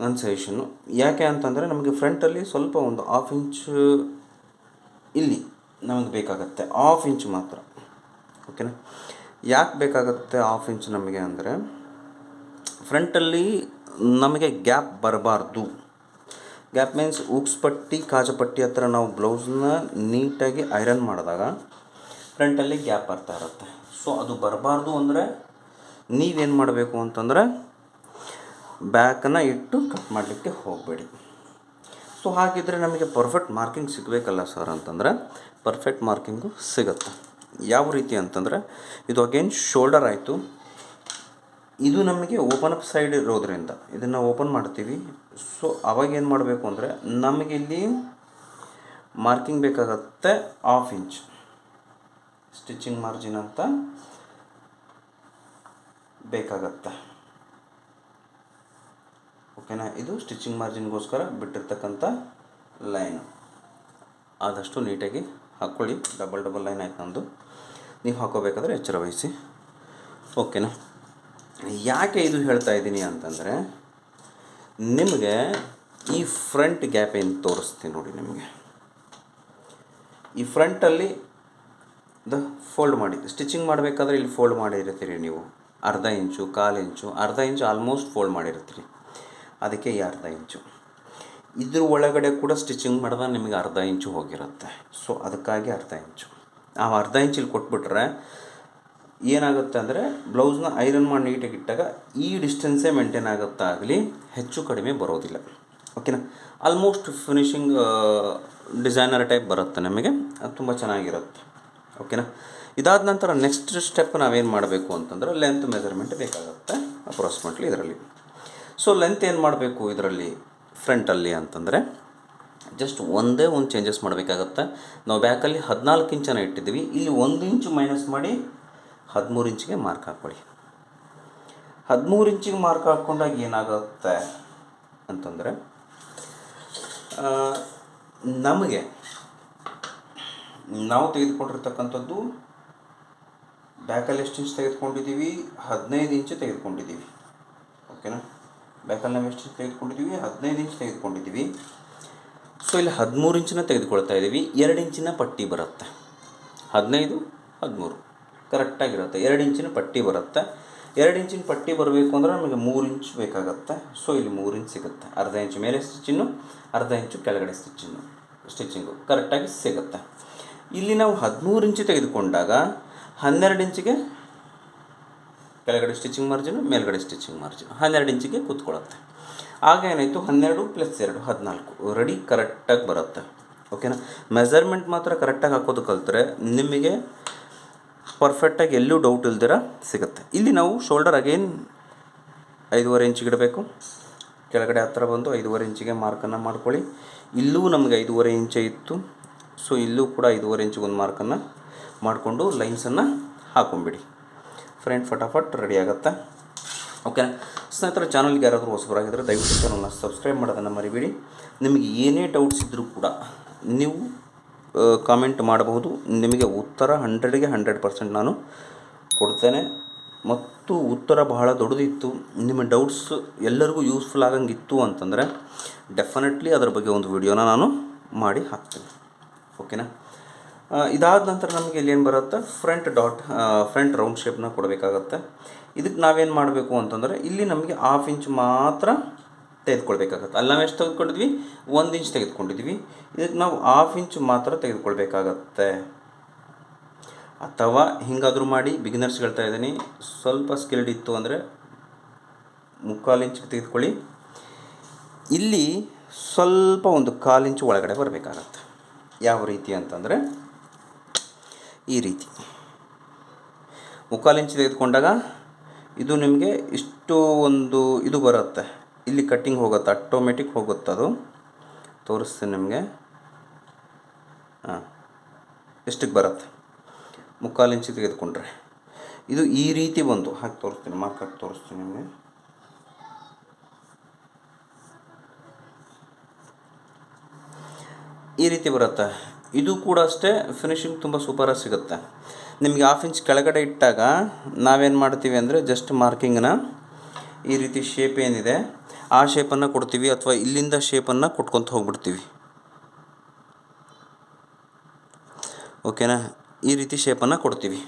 ನನ್ನ ಸಜೆಷನ್ನು ಯಾಕೆ ಅಂತಂದರೆ ನಮಗೆ ಫ್ರಂಟಲ್ಲಿ ಸ್ವಲ್ಪ ಒಂದು ಹಾಫ್ ಇಂಚ್ ಇಲ್ಲಿ ನಮಗೆ ಬೇಕಾಗತ್ತೆ. ಹಾಫ್ ಇಂಚ್ ಮಾತ್ರ. ಓಕೆನಾ ಯಾಕೆ ಬೇಕಾಗುತ್ತೆ ಹಾಫ್ ಇಂಚ್ ನಮಗೆ ಅಂದರೆ ಫ್ರಂಟಲ್ಲಿ ನಮಗೆ ಗ್ಯಾಪ್ ಬರಬಾರ್ದು. ಗ್ಯಾಪ್ ಮೀನ್ಸ್ ಉಕ್ಸ್ ಪಟ್ಟಿ ಕಾಜಪಟ್ಟಿ ಹತ್ರ ನಾವು ಬ್ಲೌಸ್ನ ನೀಟಾಗಿ ಐರನ್ ಮಾಡಿದಾಗ ಫ್ರಂಟಲ್ಲಿ ಗ್ಯಾಪ್ ಬರ್ತಾ ಇರುತ್ತೆ. ಸೊ ಅದು ಬರಬಾರ್ದು ಅಂದರೆ ನೀವೇನು ಮಾಡಬೇಕು ಅಂತಂದರೆ ಬ್ಯಾಕನ್ನು ಇಟ್ಟು ಕಟ್ ಮಾಡಲಿಕ್ಕೆ ಹೋಗಬೇಡಿ. ಸೊ ಹಾಗಿದ್ರೆ ನಮಗೆ ಪರ್ಫೆಕ್ಟ್ ಮಾರ್ಕಿಂಗ್ ಸಿಗಬೇಕಲ್ಲ ಸರ್ ಅಂತಂದರೆ ಪರ್ಫೆಕ್ಟ್ ಮಾರ್ಕಿಂಗು ಸಿಗುತ್ತೆ. ಯಾವ ರೀತಿ ಅಂತಂದರೆ ಇದು ಅಗೇನ್ ಶೋಲ್ಡರ್ ಆಯಿತು. ಇದು ನಮಗೆ ಓಪನ್ ಅಪ್ ಸೈಡ್ ಇರೋದ್ರಿಂದ ಇದನ್ನು ಓಪನ್ ಮಾಡ್ತೀವಿ. ಸೊ ಅವಾಗ ಏನು ಮಾಡಬೇಕು ಅಂದರೆ ನಮಗೆ ಇಲ್ಲಿ ಮಾರ್ಕಿಂಗ್ ಬೇಕಾಗತ್ತೆ ಆಫ್ ಇಂಚ್ ಸ್ಟಿಚಿಂಗ್ ಮಾರ್ಜಿನ್ ಅಂತ ಬೇಕಾಗತ್ತೆ. ಓಕೆನಾ ಇದು ಸ್ಟಿಚಿಂಗ್ ಮಾರ್ಜಿನ್ಗೋಸ್ಕರ ಬಿಟ್ಟಿರ್ತಕ್ಕಂಥ ಲೈನು ಆದಷ್ಟು ನೀಟಾಗಿ ಹಾಕ್ಕೊಳ್ಳಿ. ಡಬಲ್ ಡಬಲ್ ಲೈನ್ ಆಯ್ತು ನೀವು ಹಾಕೋಬೇಕಾದ್ರೆ ಎಚ್ಚರ ವಹಿಸಿ ಓಕೆನಾ ಯಾಕೆ ಇದು ಹೇಳ್ತಾ ಇದ್ದೀನಿ ಅಂತಂದರೆ, ನಿಮಗೆ ಈ ಫ್ರಂಟ್ ಗ್ಯಾಪ್ ಏನು ತೋರಿಸ್ತೀನಿ ನೋಡಿ ನಿಮಗೆ. ಈ ಫ್ರಂಟಲ್ಲಿ ದ ಫೋಲ್ಡ್ ಮಾಡಿ ಸ್ಟಿಚಿಂಗ್ ಮಾಡಬೇಕಾದ್ರೆ ಇಲ್ಲಿ ಫೋಲ್ಡ್ ಮಾಡಿರ್ತೀರಿ ನೀವು. ಅರ್ಧ ಇಂಚು, ಕಾಲು ಇಂಚು, ಅರ್ಧ ಇಂಚು ಆಲ್ಮೋಸ್ಟ್ ಫೋಲ್ಡ್ ಮಾಡಿರ್ತೀರಿ. ಅದಕ್ಕೆ ಈ ಅರ್ಧ ಇಂಚು. ಇದ್ರ ಒಳಗಡೆ ಕೂಡ ಸ್ಟಿಚಿಂಗ್ ಮಾಡಿದಾಗ ನಿಮಗೆ ಅರ್ಧ ಇಂಚು ಹೋಗಿರುತ್ತೆ. ಸೊ ಅದಕ್ಕಾಗಿ ಅರ್ಧ ಇಂಚು. ನಾವು ಅರ್ಧ ಇಂಚಲ್ಲಿ ಕೊಟ್ಬಿಟ್ರೆ ಏನಾಗುತ್ತೆ ಅಂದರೆ ಬ್ಲೌಸ್ನ ಐರನ್ ಮಾಡಿ ನೀಟಾಗಿ ಇಟ್ಟಾಗ ಈ ಡಿಸ್ಟೆನ್ಸೇ ಮೇಂಟೈನ್ ಆಗುತ್ತಾಗಲಿ ಹೆಚ್ಚು ಕಡಿಮೆ ಬರೋದಿಲ್ಲ. ಓಕೆನಾ ಆಲ್ಮೋಸ್ಟ್ ಫಿನಿಶಿಂಗ್ ಡಿಸೈನರ್ ಟೈಪ್ ಬರುತ್ತೆ ನಮಗೆ. ಅದು ತುಂಬ ಚೆನ್ನಾಗಿರುತ್ತೆ. ಓಕೆನಾ ಇದಾದ ನಂತರ ನೆಕ್ಸ್ಟ್ ಸ್ಟೆಪ್ ನಾವೇನು ಮಾಡಬೇಕು ಅಂತಂದರೆ ಲೆಂತ್ ಮೆಜರ್ಮೆಂಟ್ ಬೇಕಾಗುತ್ತೆ ಅಪ್ರಾಕ್ಸಿಮೇಟ್ಲಿ ಇದರಲ್ಲಿ. ಸೊ ಲೆಂತ್ ಏನು ಮಾಡಬೇಕು ಇದರಲ್ಲಿ ಫ್ರಂಟಲ್ಲಿ ಅಂತಂದರೆ ಜಸ್ಟ್ ಒಂದೇ ಒಂದು ಚೇಂಜಸ್ ಮಾಡಬೇಕಾಗತ್ತೆ. ನಾವು ಬ್ಯಾಕಲ್ಲಿ ಹದಿನಾಲ್ಕು ಇಂಚನ್ನು ಇಟ್ಟಿದ್ದೀವಿ. ಇಲ್ಲಿ ಒಂದು ಇಂಚು ಮೈನಸ್ ಮಾಡಿ ಹದಿಮೂರು ಇಂಚಿಗೆ ಮಾರ್ಕ್ ಹಾಕ್ಕೊಳ್ಳಿ. ಹದಿಮೂರು ಇಂಚಿಗೆ ಮಾರ್ಕ್ ಹಾಕ್ಕೊಂಡಾಗ ಏನಾಗುತ್ತೆ ಅಂತಂದರೆ ನಮಗೆ ನಾವು ತೆಗೆದುಕೊಂಡಿರ್ತಕ್ಕಂಥದ್ದು ಬ್ಯಾಕಲ್ಲಿ ಎಷ್ಟು ಇಂಚ್ ತೆಗೆದುಕೊಂಡಿದ್ದೀವಿ? ಹದಿನೈದು ಇಂಚು ತೆಗೆದುಕೊಂಡಿದ್ದೀವಿ. ಓಕೆನಾ ಬ್ಯಾಕಲ್ಲಿ ನಾವು ಎಷ್ಟು ಇಂಚ್ ತೆಗೆದುಕೊಂಡಿದ್ದೀವಿ? ಹದಿನೈದು ಇಂಚ್ ತೆಗೆದುಕೊಂಡಿದ್ದೀವಿ. ಸೊ ಇಲ್ಲಿ ಹದಿಮೂರು ಇಂಚಿನ ತೆಗೆದುಕೊಳ್ತಾ ಇದ್ದೀವಿ. ಎರಡು ಇಂಚಿನ ಪಟ್ಟಿ ಬರುತ್ತೆ. ಹದಿನೈದು, ಹದಿಮೂರು. ಕರೆಕ್ಟಾಗಿರುತ್ತೆ ಎರಡು ಇಂಚಿನ ಪಟ್ಟಿ ಬರುತ್ತೆ. ಎರಡು ಇಂಚಿನ ಪಟ್ಟಿ ಬರಬೇಕು ಅಂದರೆ ನಮಗೆ ಮೂರು ಇಂಚ್ ಬೇಕಾಗುತ್ತೆ. ಸೊ ಇಲ್ಲಿ ಮೂರು ಇಂಚ್ ಸಿಗುತ್ತೆ. ಅರ್ಧ ಇಂಚು ಮೇಲೆ ಸ್ಟಿಚಿನ್ನು ಅರ್ಧ ಇಂಚು ಕೆಳಗಡೆ ಸ್ಟಿಚಿನ್ನು ಸ್ಟಿಚಿಂಗು ಕರೆಕ್ಟಾಗಿ ಸಿಗುತ್ತೆ. ಇಲ್ಲಿ ನಾವು ಹದಿಮೂರು ಇಂಚು ತೆಗೆದುಕೊಂಡಾಗ ಹನ್ನೆರಡು ಇಂಚಿಗೆ ಕೆಳಗಡೆ ಸ್ಟಿಚಿಂಗ್ ಮಾರ್ಜಿನು ಮೇಲ್ಗಡೆ ಸ್ಟಿಚಿಂಗ್ ಮಾರ್ಜಿನ್ ಹನ್ನೆರಡು ಇಂಚಿಗೆ ಕೂತ್ಕೊಳ್ಳುತ್ತೆ. ಆಗ ಏನಾಯಿತು? ಹನ್ನೆರಡು ಪ್ಲಸ್ ಎರಡು, ಹದಿನಾಲ್ಕು. ರೆಡಿ ಕರೆಕ್ಟಾಗಿ ಬರುತ್ತೆ. ಓಕೆನಾ ಮೆಜರ್ಮೆಂಟ್ ಮಾತ್ರ ಕರೆಕ್ಟಾಗಿ ಹಾಕೋದು ಕಲ್ತರೆ ನಿಮಗೆ ಪರ್ಫೆಕ್ಟಾಗಿ ಎಲ್ಲೂ ಡೌಟ್ ಇಲ್ದಿರ ಸಿಗುತ್ತೆ. ಇಲ್ಲಿ ನಾವು ಶೋಲ್ಡರ್ ಅಗೇನ್ ಐದೂವರೆ ಇಂಚಿಗೆ ಇಡಬೇಕು. ಕೆಳಗಡೆ ಹತ್ತಿರ ಬಂದು ಐದೂವರೆ ಇಂಚಿಗೆ ಮಾರ್ಕನ್ನು ಮಾಡ್ಕೊಳ್ಳಿ. ಇಲ್ಲೂ ನಮಗೆ ಐದೂವರೆ ಇಂಚೆ ಇತ್ತು. ಸೊ ಇಲ್ಲೂ ಕೂಡ ಐದೂವರೆ ಇಂಚಿಗೆ ಒಂದು ಮಾರ್ಕನ್ನು ಮಾಡಿಕೊಂಡು ಲೈನ್ಸನ್ನು ಹಾಕೊಂಬಿಡಿ ಫ್ರೆಂಡ್ ಫಟಾಫಟ್ ರೆಡಿ ಆಗುತ್ತೆ? ಓಕೆ ಸ್ನೇಹಿತರ ಚಾನಲ್ಗೆ ಯಾರಾದರೂ ಹೊಸಬರಾಗಿದ್ದರೆ ದಯವಿಟ್ಟು ಚಾನಲ್ನ ಸಬ್ಸ್ಕ್ರೈಬ್ ಮಾಡೋದನ್ನು ಮರಿಬೇಡಿ. ನಿಮಗೆ ಏನೇ ಡೌಟ್ಸ್ ಇದ್ದರೂ ಕೂಡ ನೀವು ಕಾಮೆಂಟ್ ಮಾಡಬಹುದು. ನಿಮಗೆ ಉತ್ತರ ಹಂಡ್ರೆಡ್ಗೆ ಹಂಡ್ರೆಡ್ ಪರ್ಸೆಂಟ್ ನಾನು ಕೊಡ್ತೇನೆ. ಮತ್ತು ಉತ್ತರ ಬಹಳ ದೊಡ್ಡದಿತ್ತು. ನಿಮ್ಮ ಡೌಟ್ಸ್ ಎಲ್ಲರಿಗೂ ಯೂಸ್ಫುಲ್ ಆಗಂಗಿತ್ತು ಅಂತಂದರೆ ಡೆಫಿನೆಟ್ಲಿ ಅದರ ಬಗ್ಗೆ ಒಂದು ವಿಡಿಯೋನ ನಾನು ಮಾಡಿ ಹಾಕ್ತೇನೆ. ಓಕೆನಾ ಇದಾದ ನಂತರ ನಮಗೆ ಇಲ್ಲಿ ಏನು ಬರುತ್ತೆ? ಫ್ರಂಟ್ ಡಾಟ್ ಫ್ರಂಟ್ ರೌಂಡ್ ಶೇಪ್ನ ಕೊಡಬೇಕಾಗತ್ತೆ. ಇದಕ್ಕೆ ನಾವೇನು ಮಾಡಬೇಕು ಅಂತಂದರೆ ಇಲ್ಲಿ ನಮಗೆ ಹಾಫ್ ಇಂಚ್ ಮಾತ್ರ ತೆಗೆದುಕೊಳ್ಬೇಕಾಗತ್ತೆ. ಅಲ್ಲಿ ನಾವು ಎಷ್ಟು ತೆಗೆದುಕೊಂಡಿದ್ವಿ? ಒಂದು ಇಂಚ್ ತೆಗೆದುಕೊಂಡಿದ್ವಿ. ಇದಕ್ಕೆ ನಾವು ಹಾಫ್ ಇಂಚ್ ಮಾತ್ರ ತೆಗೆದುಕೊಳ್ಬೇಕಾಗತ್ತೆ. ಅಥವಾ ಹಿಂಗಾದರೂ ಮಾಡಿ ಬಿಗಿನರ್ಸ್ ಹೇಳ್ತಾ ಇದ್ದೀನಿ, ಸ್ವಲ್ಪ ಸ್ಕಿಲ್ಡ್ ಇತ್ತು ಅಂದರೆ ಮುಕ್ಕಾಲು ಇಂಚಿಗೆ ತೆಗೆದುಕೊಳ್ಳಿ. ಇಲ್ಲಿ ಸ್ವಲ್ಪ ಒಂದು ಕಾಲು ಇಂಚು ಒಳಗಡೆ ಬರಬೇಕಾಗತ್ತೆ. ಯಾವ ರೀತಿ ಅಂತಂದರೆ ಈ ರೀತಿ. ಮುಕ್ಕಾಲು ಇಂಚು ತೆಗೆದುಕೊಂಡಾಗ ಇದು ನಿಮಗೆ ಇಷ್ಟು ಒಂದು ಇದು ಬರುತ್ತೆ. ಇಲ್ಲಿ ಕಟ್ಟಿಂಗ್ ಹೋಗುತ್ತೆ ಆಟೋಮೆಟಿಕ್ ಹೋಗುತ್ತೆ ಅದು. ತೋರಿಸ್ತೀನಿ ನಿಮಗೆ. ಹಾಂ, ಎಷ್ಟಕ್ಕೆ ಬರುತ್ತೆ? ಮುಕ್ಕಾಲು ಇಂಚು ತೆಗೆದುಕೊಂಡ್ರೆ. ಇದು ಈ ರೀತಿ ಬಂದು ಹಾಕಿ ತೋರಿಸ್ತೀನಿ, ಮಾರ್ಕ್ ಹಾಕಿ ತೋರಿಸ್ತೀನಿ ನಿಮಗೆ. ಈ ರೀತಿ ಬರುತ್ತೆ. ಇದು ಕೂಡ ಅಷ್ಟೇ ಫಿನಿಶಿಂಗ್ ತುಂಬ ಸೂಪರಾಗಿ ಸಿಗುತ್ತೆ. ನಿಮಗೆ ಹಾಫ್ ಇಂಚ್ ಕೆಳಗಡೆ ಇಟ್ಟಾಗ ನಾವೇನು ಮಾಡ್ತೀವಿ ಅಂದರೆ ಜಸ್ಟ್ ಮಾರ್ಕಿಂಗ್ನ ಈ ರೀತಿ ಶೇಪ್ ಏನಿದೆ, ಆ ಶೇಪನ್ನು ಕೊಡ್ತೀವಿ ಅಥವಾ ಇಲ್ಲಿಂದ ಶೇಪನ್ನು ಕೊಟ್ಕೊತ ಹೋಗ್ಬಿಡ್ತೀವಿ. ಓಕೆನಾ ಈ ರೀತಿ ಶೇಪನ್ನು ಕೊಡ್ತೀವಿ.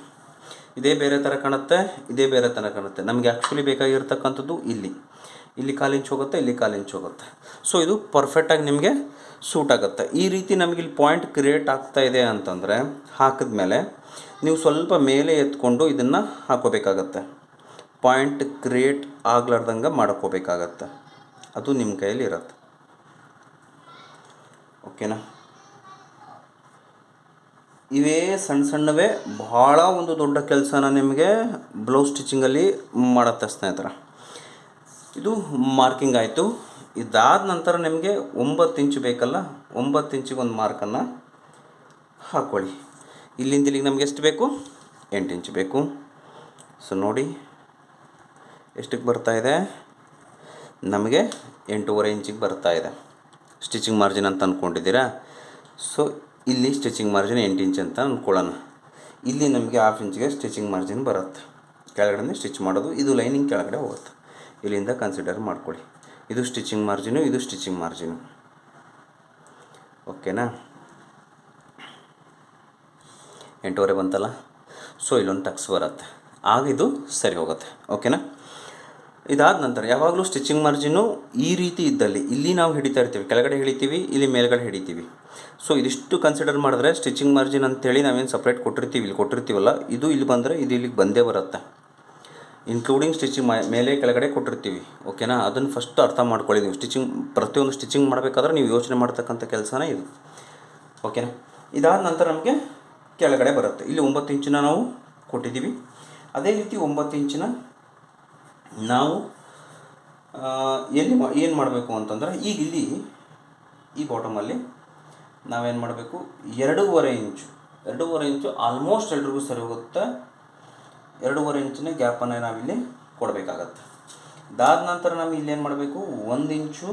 ಇದೇ ಬೇರೆ ಥರ ಕಾಣುತ್ತೆ, ಇದೇ ಬೇರೆ ಥರ ಕಾಣುತ್ತೆ. ನಮಗೆ ಆ್ಯಕ್ಚುಲಿ ಬೇಕಾಗಿರ್ತಕ್ಕಂಥದ್ದು ಇಲ್ಲಿ. ಇಲ್ಲಿ ಕಾಲು ಇಂಚ್ ಹೋಗುತ್ತೆ, ಇಲ್ಲಿ ಕಾಲು ಇಂಚ್ ಹೋಗುತ್ತೆ. ಸೊ ಇದು ಪರ್ಫೆಕ್ಟಾಗಿ ನಿಮಗೆ ಸೂಟ್ ಆಗುತ್ತೆ. ಈ ರೀತಿ ನಮಗೆ ಇಲ್ಲಿ ಪಾಯಿಂಟ್ ಕ್ರಿಯೇಟ್ ಆಗ್ತಾ ಇದೆ ಅಂತಂದರೆ ಹಾಕಿದ್ಮೇಲೆ ನೀವು ಸ್ವಲ್ಪ ಮೇಲೆ ಎತ್ಕೊಂಡು ಇದನ್ನು ಹಾಕೋಬೇಕಾಗತ್ತೆ. ಪಾಯಿಂಟ್ ಕ್ರಿಯೇಟ್ ಆಗ್ಲಾರ್ದಂಗೆ ಮಾಡ್ಕೋಬೇಕಾಗತ್ತೆ. ಅದು ನಿಮ್ಮ ಕೈಯಲ್ಲಿ ಇರುತ್ತೆ. ಓಕೆನಾ ಇವೇ ಸಣ್ಣ ಸಣ್ಣವೇ ಭಾಳ ಒಂದು ದೊಡ್ಡ ಕೆಲಸನ ನಿಮಗೆ ಬ್ಲೌಸ್ ಸ್ಟಿಚಿಂಗಲ್ಲಿ ಮಾಡುತ್ತೆ ಸ್ನೇಹಿತರೆ. ಇದು ಮಾರ್ಕಿಂಗ್ ಆಯಿತು. ಇದಾದ ನಂತರ ನಿಮಗೆ ಒಂಬತ್ತು ಇಂಚು ಬೇಕಲ್ಲ, ಒಂಬತ್ತು ಇಂಚಿಗೆ ಒಂದು ಮಾರ್ಕನ್ನು ಹಾಕ್ಕೊಳ್ಳಿ ಇಲ್ಲಿಂದ ಇಲ್ಲಿಗೆ ನಮಗೆ ಎಷ್ಟು ಬೇಕು? ಎಂಟು ಇಂಚು ಬೇಕು. ಸೊ ನೋಡಿ, ಎಷ್ಟಕ್ಕೆ ಬರ್ತಾ ಇದೆ? ನಮಗೆ ಎಂಟೂವರೆ ಇಂಚಿಗೆ ಬರ್ತಾ ಇದೆ. ಸ್ಟಿಚಿಂಗ್ ಮಾರ್ಜಿನ್ ಅಂತ ಅಂದ್ಕೊಂಡಿದ್ದೀರಾ ಸೊ ಇಲ್ಲಿ ಸ್ಟಿಚಿಂಗ್ ಮಾರ್ಜಿನ್ ಎಂಟು ಇಂಚ್ ಅಂತ ಅಂದ್ಕೊಳ್ಳೋಣ ಇಲ್ಲಿ ನಮಗೆ ಹಾಫ್ ಇಂಚಿಗೆ ಸ್ಟಿಚಿಂಗ್ ಮಾರ್ಜಿನ್ ಬರುತ್ತೆ. ಕೆಳಗಡೆ ಸ್ಟಿಚ್ ಮಾಡೋದು, ಇದು ಲೈನಿಂಗ್ ಕೆಳಗಡೆ ಹೋಗುತ್ತೆ. ಇಲ್ಲಿಂದ ಕನ್ಸಿಡರ್ ಮಾಡ್ಕೊಳ್ಳಿ. ಇದು ಸ್ಟಿಚಿಂಗ್ ಮಾರ್ಜಿನು ಇದು ಸ್ಟಿಚಿಂಗ್ ಮಾರ್ಜಿನು ಓಕೆನಾ ಎಂಟೂವರೆ ಬಂತಲ್ಲ? ಸೊ ಇಲ್ಲೊಂದು ಟಕ್ಸ್ ಬರುತ್ತೆ. ಆಗ ಇದು ಸರಿ ಹೋಗುತ್ತೆ. ಓಕೆನಾ ಇದಾದ ನಂತರ ಯಾವಾಗಲೂ ಸ್ಟಿಚಿಂಗ್ ಮಾರ್ಜಿನು ಈ ರೀತಿ ಇದ್ದಲ್ಲಿ, ಇಲ್ಲಿ ನಾವು ಹಿಡಿತಾ ಇರ್ತೀವಿ. ಕೆಳಗಡೆ ಹಿಡಿತೀವಿ, ಇಲ್ಲಿ ಮೇಲ್ಗಡೆ ಹಿಡಿತೀವಿ. ಸೊ ಇದಿಷ್ಟು ಕನ್ಸಿಡರ್ ಮಾಡಿದ್ರೆ ಸ್ಟಿಚಿಂಗ್ ಮಾರ್ಜಿನ್ ಅಂತೇಳಿ ನಾವೇನು ಸಪ್ರೇಟ್ ಕೊಟ್ಟಿರ್ತೀವಿ, ಇಲ್ಲಿ ಕೊಟ್ಟಿರ್ತೀವಲ್ಲ, ಇದು ಇಲ್ಲಿ ಬಂದರೆ ಇದು ಇಲ್ಲಿಗೆ ಬಂದೇ ಬರುತ್ತೆ. ಇನ್ಕ್ಲೂಡಿಂಗ್ ಸ್ಟಿಚಿಂಗ್ ಮೇಲೆ ಕೆಳಗಡೆ ಕೊಟ್ಟಿರ್ತೀವಿ ಓಕೆನಾ ಅದನ್ನು ಫಸ್ಟ್ ಅರ್ಥ ಮಾಡ್ಕೊಳ್ಳಿ. ನೀವು ಸ್ಟಿಚಿಂಗ್ ಪ್ರತಿಯೊಂದು ಸ್ಟಿಚಿಂಗ್ ಮಾಡಬೇಕಾದ್ರೆ ನೀವು ಯೋಚನೆ ಮಾಡ್ತಕ್ಕಂಥ ಕೆಲಸನೇ ಇದು ಓಕೆನಾ ಇದಾದ ನಂತರ ನಮಗೆ ಕೆಳಗಡೆ ಬರುತ್ತೆ. ಇಲ್ಲಿ ಒಂಬತ್ತು ಇಂಚಿನ ನಾವು ಕೊಟ್ಟಿದ್ದೀವಿ. ಅದೇ ರೀತಿ ಒಂಬತ್ತು ಇಂಚಿನ ನಾವು ಎಲ್ಲಿ ಏನು ಮಾಡಬೇಕು ಅಂತಂದರೆ, ಈಗ ಇಲ್ಲಿ ಈ ಬಾಟಮಲ್ಲಿ ನಾವೇನು ಮಾಡಬೇಕು? ಎರಡೂವರೆ ಇಂಚು ಎರಡೂವರೆ ಇಂಚು ಆಲ್ಮೋಸ್ಟ್ ಎಲ್ರಿಗೂ ಸರಿ ಹೋಗುತ್ತೆ ಎರಡೂವರೆ ಇಂಚಿನ ಗ್ಯಾಪನ್ನು ನಾವಿಲ್ಲಿ ಕೊಡಬೇಕಾಗತ್ತೆ. ಅದಾದ ನಂತರ ನಾವು ಇಲ್ಲಿ ಏನು ಮಾಡಬೇಕು? ಒಂದು ಇಂಚು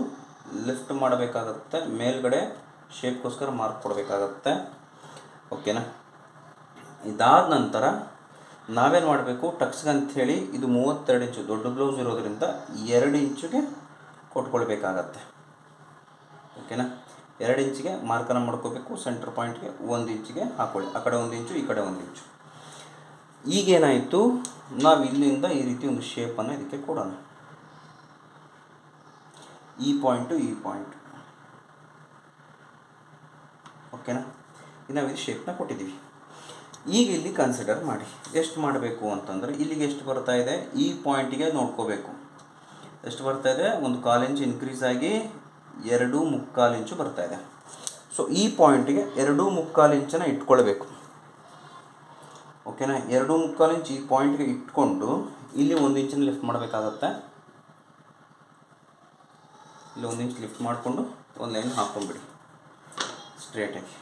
ಲಿಫ್ಟ್ ಮಾಡಬೇಕಾಗತ್ತೆ. ಮೇಲ್ಗಡೆ ಶೇಪ್ಗೋಸ್ಕರ ಮಾರ್ಕ್ ಕೊಡಬೇಕಾಗತ್ತೆ. ಓಕೆನಾ? ಇದಾದ ನಂತರ ನಾವೇನು ಮಾಡಬೇಕು? ಟಕ್ಸ್ಗೆ ಅಂಥೇಳಿ ಇದು ಮೂವತ್ತೆರಡು ಇಂಚು, ದೊಡ್ಡ ಬ್ಲೌಸ್ ಇರೋದರಿಂದ ಎರಡು ಇಂಚಿಗೆ ಕೊಟ್ಕೊಳ್ಬೇಕಾಗತ್ತೆ. ಓಕೆನಾ? ಎರಡು ಇಂಚಿಗೆ ಮಾರ್ಕನ್ನು ಮಾಡ್ಕೋಬೇಕು. ಸೆಂಟರ್ ಪಾಯಿಂಟ್ಗೆ ಒಂದು ಇಂಚಿಗೆ ಹಾಕೊಳ್ಳಿ. ಆ ಕಡೆ ಒಂದು ಇಂಚು, ಈ ಕಡೆ ಒಂದು ಇಂಚು. ಈಗೇನಾಯಿತು? ನಾವು ಇಲ್ಲಿಂದ ಈ ರೀತಿ ಒಂದು ಶೇಪನ್ನು ಇದಕ್ಕೆ ಕೊಡೋಣ. ಈ ಪಾಯಿಂಟು ಈ ಪಾಯಿಂಟ್ ಓಕೆನಾ ನಾವು ಇದು ಶೇಪ್ನ ಕೊಟ್ಟಿದ್ದೀವಿ. ಈಗ ಇಲ್ಲಿ ಕನ್ಸಿಡರ್ ಮಾಡಿ. ಎಷ್ಟು ಮಾಡಬೇಕು ಅಂತಂದರೆ ಇಲ್ಲಿಗೆ ಎಷ್ಟು ಬರ್ತಾ ಇದೆ? ಈ ಪಾಯಿಂಟಿಗೆ ನೋಡ್ಕೋಬೇಕು. ಎಷ್ಟು ಬರ್ತಾ ಇದೆ? ಒಂದು ಕಾಲಿಂಚು ಇನ್ಕ್ರೀಸ್ ಆಗಿ ಎರಡು ಮುಕ್ಕಾಲು ಇಂಚು ಬರ್ತಾ ಇದೆ. ಸೊ ಈ ಪಾಯಿಂಟಿಗೆ ಎರಡು ಮುಕ್ಕಾಲು ಇಂಚನ್ನ ಇಟ್ಕೊಳ್ಬೇಕು. ಓಕೆನಾ? ಎರಡು ಮುಕ್ಕಾಲು ಇಂಚ್ ಈ ಪಾಯಿಂಟ್ಗೆ ಇಟ್ಕೊಂಡು ಇಲ್ಲಿ ಒಂದು ಇಂಚಿನ ಲಿಫ್ಟ್ ಮಾಡಬೇಕಾಗತ್ತೆ. ಇಲ್ಲಿ ಒಂದು ಇಂಚ್ ಲಿಫ್ಟ್ ಮಾಡಿಕೊಂಡು ಒಂದು ಲೈನ್ ಹಾಕ್ಕೊಂಬಿಡಿ ಸ್ಟ್ರೇಟಾಗಿ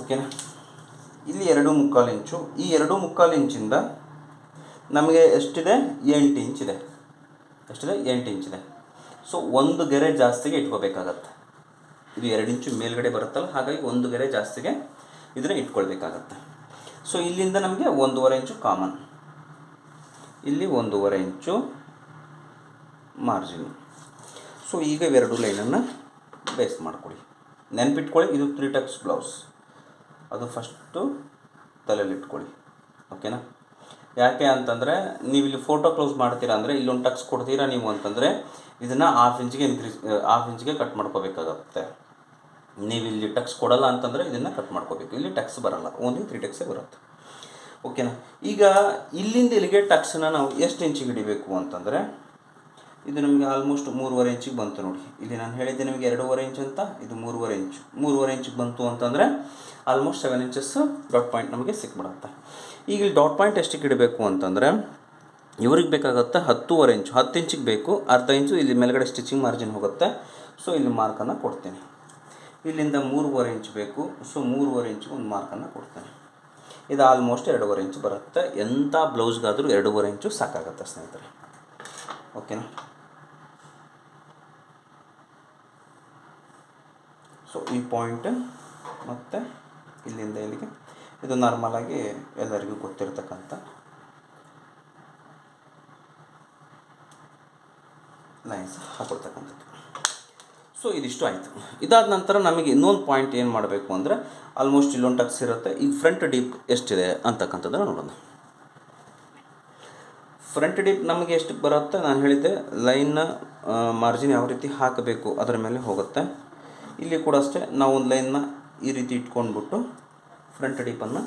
ಓಕೆನಾ? ಇಲ್ಲಿ ಎರಡು ಮುಕ್ಕಾಲು ಇಂಚು. ಈ ಎರಡು ಮುಕ್ಕಾಲು ಇಂಚಿಂದ ನಮಗೆ ಎಷ್ಟಿದೆ? ಎಂಟು ಇಂಚಿದೆ. ಎಷ್ಟಿದೆ ಎಂಟು ಇಂಚಿದೆ ಸೊ ಒಂದು ಗೆರೆ ಜಾಸ್ತಿಗೆ ಇಟ್ಕೋಬೇಕಾಗತ್ತೆ. ಇದು ಎರಡು ಇಂಚು ಮೇಲ್ಗಡೆ ಬರುತ್ತಲ್ಲ, ಹಾಗಾಗಿ ಒಂದು ಗೆರೆ ಜಾಸ್ತಿಗೆ ಇದನ್ನು ಇಟ್ಕೊಳ್ಬೇಕಾಗತ್ತೆ. ಸೊ ಇಲ್ಲಿಂದ ನಮಗೆ ಒಂದೂವರೆ ಇಂಚು ಕಾಮನ್ ಇಲ್ಲಿ ಒಂದೂವರೆ ಇಂಚು ಮಾರ್ಜಿನ್ ಸೊ ಈಗ ಇವೆರಡು ಲೈನನ್ನು ಬೇಸ್ ಮಾಡ್ಕೊಳ್ಳಿ ನೆನ್ಪಿಟ್ಕೊಳ್ಳಿ, ಇದು ತ್ರೀ ಟಕ್ಸ್ ಬ್ಲೌಸ್ ಅದು ಫಸ್ಟು ತಲೆಯಲ್ಲಿ ಇಟ್ಕೊಳ್ಳಿ. ಓಕೆನಾ ಯಾಕೆ ಅಂತಂದರೆ ನೀವು ಇಲ್ಲಿ ಫೋಟೋ ಕ್ಲೋಸ್ ಮಾಡ್ತೀರಾ ಅಂದರೆ ಇಲ್ಲೊಂದು ಟಕ್ಸ್ ಕೊಡ್ತೀರಾ ನೀವು ಅಂತಂದರೆ ಇದನ್ನು ಹಾಫ್ ಇಂಚಿಗೆ ಇನ್ಕ್ರೀಸ್ ಹಾಫ್ ಇಂಚಿಗೆ ಕಟ್ ಮಾಡ್ಕೋಬೇಕಾಗತ್ತೆ. ನೀವು ಇಲ್ಲಿ ಟಕ್ಸ್ ಕೊಡಲ್ಲ ಅಂತಂದರೆ ಇದನ್ನು ಕಟ್ ಮಾಡ್ಕೋಬೇಕು. ಇಲ್ಲಿ ಟಕ್ಸ್ ಬರಲ್ಲ. ಓನ್ಲಿ ತ್ರೀ ಟಕ್ಸೇ ಬರುತ್ತೆ. ಓಕೆನಾ ಈಗ ಇಲ್ಲಿಂದ ಇಲ್ಲಿಗೆ ಟಕ್ಸನ್ನ ನಾವು ಎಷ್ಟು ಇಂಚಿಗೆ ಹಿಡಿಬೇಕು ಅಂತಂದರೆ, ಇದು ನಮಗೆ ಆಲ್ಮೋಸ್ಟ್ ಮೂರುವರೆ ಇಂಚಿಗೆ ಬಂತು ನೋಡಿ. ಇಲ್ಲಿ ನಾನು ಹೇಳಿದ್ದೆ ನಿಮಗೆ ಎರಡೂವರೆ ಇಂಚ್ ಅಂತ, ಇದು ಮೂರುವರೆ ಇಂಚು ಮೂರುವರೆ ಇಂಚಿಗೆ ಬಂತು ಅಂತಂದರೆ almost seven inches dot point ನಮಗೆ ಸಿಕ್ಬಿಡುತ್ತೆ. ಈಗ ಇಲ್ಲಿ ಡಾಟ್ ಪಾಯಿಂಟ್ ಎಷ್ಟಕ್ಕೆ ಇಡಬೇಕು ಅಂತಂದರೆ ಇವ್ರಿಗೆ ಬೇಕಾಗುತ್ತೆ ಹತ್ತೂವರೆ ಇಂಚು ಹತ್ತು ಇಂಚಿಗೆ ಬೇಕು, ಅರ್ಧ ಇಂಚು ಇಲ್ಲಿ ಮೇಲ್ಗಡೆ ಸ್ಟಿಚಿಂಗ್ ಮಾರ್ಜಿನ್ ಹೋಗುತ್ತೆ. ಸೊ ಇಲ್ಲಿ ಮಾರ್ಕನ್ನು ಕೊಡ್ತೀನಿ. ಇಲ್ಲಿಂದ ಮೂರುವರೆ ಇಂಚ್ ಬೇಕು ಸೊ ಮೂರುವರೆ ಇಂಚಿಗೆ ಒಂದು ಮಾರ್ಕನ್ನು ಕೊಡ್ತೇನೆ. ಇದು ಆಲ್ಮೋಸ್ಟ್ ಎರಡೂವರೆ ಇಂಚು ಬರುತ್ತೆ. ಎಂಥ ಬ್ಲೌಸ್ಗಾದರೂ ಎರಡೂವರೆ ಇಂಚು ಸಾಕಾಗುತ್ತೆ ಸ್ನೇಹಿತರೆ. ಓಕೆನಾ ಸೊ ಈ ಪಾಯಿಂಟ್ ಮತ್ತು ಇಲ್ಲಿಂದ ಇಲ್ಲಿಗೆ ಇದು ನಾರ್ಮಲಾಗಿ ಎಲ್ಲರಿಗೂ ಗೊತ್ತಿರತಕ್ಕಂಥ ಲೈನ್ಸ್ ಹಾಕೊಳ್ತಕ್ಕಂಥದ್ದು. ಸೊ ಇದಿಷ್ಟು ಆಯಿತು. ಇದಾದ ನಂತರ ನಮಗೆ ಇನ್ನೊಂದು ಪಾಯಿಂಟ್ ಏನು ಮಾಡಬೇಕು ಅಂದರೆ ಆಲ್ಮೋಸ್ಟ್ ಇಲ್ಲೊಂದು ಟಕ್ಸ್ ಇರುತ್ತೆ. ಈ ಫ್ರಂಟ್ ಡೀಪ್ ಎಷ್ಟಿದೆ ಅಂತಕ್ಕಂಥದ್ದನ್ನು ನೋಡೋಣ. ಫ್ರಂಟ್ ಡೀಪ್ ನಮಗೆ ಎಷ್ಟು ಬರುತ್ತೆ? ನಾನು ಹೇಳಿದ್ದೆ ಲೈನ್ನ ಮಾರ್ಜಿನ್ ಯಾವ ರೀತಿ ಹಾಕಬೇಕು, ಅದರ ಮೇಲೆ ಹೋಗುತ್ತೆ. ಇಲ್ಲಿ ಕೂಡ ಅಷ್ಟೇ ನಾವು ಒಂದು ಲೈನ್ನ ಈ ರೀತಿ ಇಟ್ಕೊಂಡ್ಬಿಟ್ಟು ಫ್ರಂಟ್ ಡೀಪನ್ನು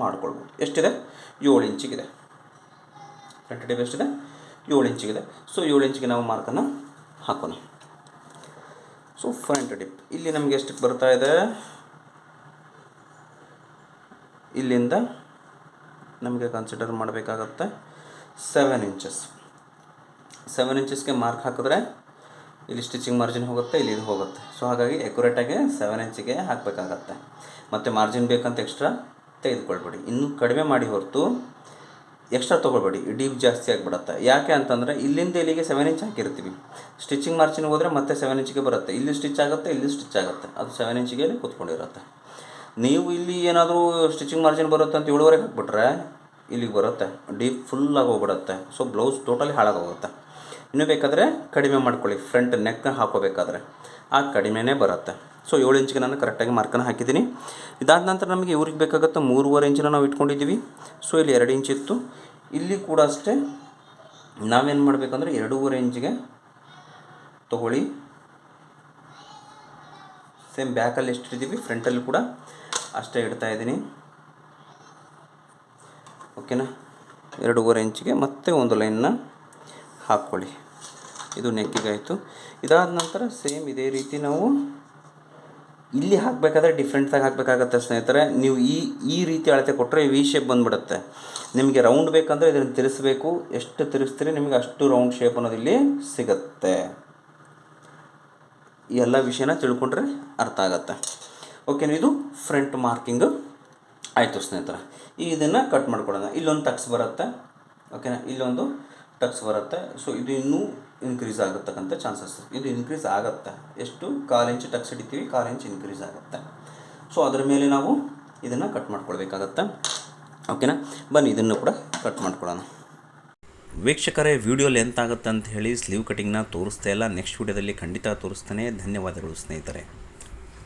ಮಾಡ್ಕೊಳ್ಬೋದು. ಎಷ್ಟಿದೆ? ಏಳು ಇಂಚಿಗಿದೆ ಫ್ರಂಟ್ ಡೀಪ್ ಎಷ್ಟಿದೆ? ಏಳು ಇಂಚಿಗಿದೆ ಸೊ ಏಳು ಇಂಚಿಗೆ ನಾವು ಮಾರ್ಕನ್ನು ಹಾಕೋಣ. ಸೊ ಫ್ರಂಟ್ ಡಿಪ್ ಇಲ್ಲಿ ನಮಗೆ ಎಷ್ಟಕ್ಕೆ ಬರ್ತಾ ಇದೆ? ಇಲ್ಲಿಂದ ನಮಗೆ ಕನ್ಸಿಡರ್ ಮಾಡಬೇಕಾಗತ್ತೆ ಸೆವೆನ್ ಇಂಚಸ್ ಸೆವೆನ್ ಇಂಚಸ್ಗೆ ಮಾರ್ಕ್ ಹಾಕಿದ್ರೆ ಇಲ್ಲಿ ಸ್ಟಿಚಿಂಗ್ ಮಾರ್ಜಿನ್ ಹೋಗುತ್ತೆ, ಇಲ್ಲಿ ಇದು ಹೋಗುತ್ತೆ. ಸೊ ಹಾಗಾಗಿ ಎಕ್ಯುರೇಟಾಗಿ ಸೆವೆನ್ ಇಂಚಿಗೆ ಹಾಕಬೇಕಾಗತ್ತೆ. ಮತ್ತು ಮಾರ್ಜಿನ್ ಬೇಕಂತ ಎಕ್ಸ್ಟ್ರಾ ತೆಗೆದುಕೊಳ್ಬೇಡಿ. ಇನ್ನೂ ಕಡಿಮೆ ಮಾಡಿ ಹೊರತು ಎಕ್ಸ್ಟ್ರಾ ತೊಗೊಳ್ಬೇಡಿ. ಡೀಪ್ ಜಾಸ್ತಿ ಆಗಿಬಿಡುತ್ತೆ. ಯಾಕೆ ಅಂತಂದರೆ ಇಲ್ಲಿಂದ ಇಲ್ಲಿಗೆ ಸೆವೆನ್ ಇಂಚ್ ಹಾಕಿರ್ತೀವಿ. ಸ್ಟಿಚಿಂಗ್ ಮಾರ್ಜಿನ್ ಹೋದರೆ ಮತ್ತೆ ಸೆವೆನ್ ಇಂಚಿಗೆ ಬರುತ್ತೆ. ಇಲ್ಲಿ ಸ್ಟಿಚ್ ಆಗುತ್ತೆ, ಇಲ್ಲಿ ಸ್ಟಿಚ್ ಆಗುತ್ತೆ. ಅದು ಸೆವೆನ್ ಇಂಚಿಗೆ ಕೂತ್ಕೊಂಡಿರುತ್ತೆ. ನೀವು ಇಲ್ಲಿ ಏನಾದರೂ ಸ್ಟಿಚಿಂಗ್ ಮಾರ್ಜಿನ್ ಬರುತ್ತೆ ಅಂತ ಏಳುವರೆಗೆ ಹಾಕ್ಬಿಟ್ರೆ ಇಲ್ಲಿಗೆ ಬರುತ್ತೆ. ಡೀಪ್ ಫುಲ್ಲಾಗಿ ಹೋಗ್ಬಿಡುತ್ತೆ. ಸೊ ಬ್ಲೌಸ್ ಟೋಟಲಿ ಹಾಳಾಗೋಗುತ್ತೆ. ಇನ್ನೂ ಬೇಕಾದರೆ ಕಡಿಮೆ ಮಾಡ್ಕೊಳ್ಳಿ. ಫ್ರಂಟ್ ನೆಕ್ ಹಾಕೋಬೇಕಾದ್ರೆ ಆ ಕಡಿಮೆನೇ ಬರುತ್ತೆ. ಸೊ ಏಳು ಇಂಚಿಗೆ ನಾನು ಕರೆಕ್ಟಾಗಿ ಮಾರ್ಕನ್ನ ಹಾಕಿದ್ದೀನಿ. ಇದಾದ ನಂತರ ನಮಗೆ ಇವ್ರಿಗೆ ಬೇಕಾಗುತ್ತೆ ಮೂರುವರೆ ಇಂಚಿನ ನಾವು ಇಟ್ಕೊಂಡಿದ್ದೀವಿ ಸೊ ಇಲ್ಲಿ ಎರಡು ಇಂಚ್ ಇತ್ತು. ಇಲ್ಲಿ ಕೂಡ ಅಷ್ಟೇ ನಾವೇನು ಮಾಡಬೇಕಂದ್ರೆ ಎರಡೂವರೆ ಇಂಚಿಗೆ ತಗೊಳ್ಳಿ. ಸೇಮ್ ಬ್ಯಾಕಲ್ಲಿ ಎಷ್ಟಿದ್ದೀವಿ ಫ್ರಂಟಲ್ಲಿ ಕೂಡ ಅಷ್ಟೇ ಇಡ್ತಾ ಇದ್ದೀನಿ. ಓಕೆನಾ ಎರಡೂವರೆ ಇಂಚಿಗೆ ಮತ್ತೆ ಒಂದು ಲೈನ್ನ ಹಾಕ್ಕೊಳ್ಳಿ. ಇದು ನೆಕ್ಕಿಗಾಯಿತು. ಇದಾದ ನಂತರ ಸೇಮ್ ಇದೇ ರೀತಿ ನಾವು ಇಲ್ಲಿ ಹಾಕಬೇಕಾದ್ರೆ ಡಿಫ್ರೆಂಟಾಗಿ ಹಾಕಬೇಕಾಗತ್ತೆ ಸ್ನೇಹಿತರೆ. ನೀವು ಈ ಈ ರೀತಿ ಅಳತೆ ಕೊಟ್ಟರೆ ವಿ ಶೇಪ್ ಬಂದುಬಿಡುತ್ತೆ. ನಿಮಗೆ ರೌಂಡ್ ಬೇಕಂದರೆ ಇದನ್ನು ತಿರಿಸಬೇಕು. ಎಷ್ಟು ತಿರುಗಿಸ್ತೀರಿ ನಿಮಗೆ ಅಷ್ಟು ರೌಂಡ್ ಶೇಪ್ ಅನ್ನೋದು ಇಲ್ಲಿ ಸಿಗುತ್ತೆ. ಈ ಎಲ್ಲ ವಿಷಯನ ತಿಳ್ಕೊಂಡ್ರೆ ಅರ್ಥ ಆಗುತ್ತೆ. ಓಕೆ ಇದು ಫ್ರಂಟ್ ಮಾರ್ಕಿಂಗ್ ಆಯಿತು ಸ್ನೇಹಿತರೆ. ಈಗ ಇದನ್ನು ಕಟ್ ಮಾಡ್ಕೊಡೋಣ. ಇಲ್ಲೊಂದು ಟಕ್ಸ್ ಬರುತ್ತೆ. ಓಕೆನಾ ಇಲ್ಲೊಂದು ಟಕ್ಸ್ ಬರುತ್ತೆ. ಸೊ ಇದು ಇನ್ನೂ ಇನ್ಕ್ರೀಸ್ ಆಗತಕ್ಕಂಥ ಚಾನ್ಸಸ್ ಇದು ಇನ್ಕ್ರೀಸ್ ಆಗುತ್ತೆ. ಎಷ್ಟು? ಕಾಲು ಇಂಚ್ ಟಕ್ಸ್ ಹಿಡಿತೀವಿ ಕಾಲು ಇಂಚ್ ಇನ್ಕ್ರೀಸ್ ಆಗುತ್ತೆ. ಸೊ ಅದರ ಮೇಲೆ ನಾವು ಇದನ್ನು ಕಟ್ ಮಾಡ್ಕೊಳ್ಬೇಕಾಗತ್ತೆ. ಓಕೆನಾ ಬನ್ನಿ, ಇದನ್ನು ಕೂಡ ಕಟ್ ಮಾಡ್ಕೊಳ್ಳೋಣ. ವೀಕ್ಷಕರೇ ವಿಡಿಯೋ ಲೆಂತ್ ಆಗುತ್ತೆ ಅಂತ ಹೇಳಿ ಸ್ಲೀವ್ ಕಟಿಂಗ್ನ ತೋರಿಸ್ತಾ ಇಲ್ಲ. ನೆಕ್ಸ್ಟ್ ವಿಡಿಯೋದಲ್ಲಿ ಖಂಡಿತ ತೋರಿಸ್ತಾನೆ. ಧನ್ಯವಾದಗಳು ಸ್ನೇಹಿತರೆ.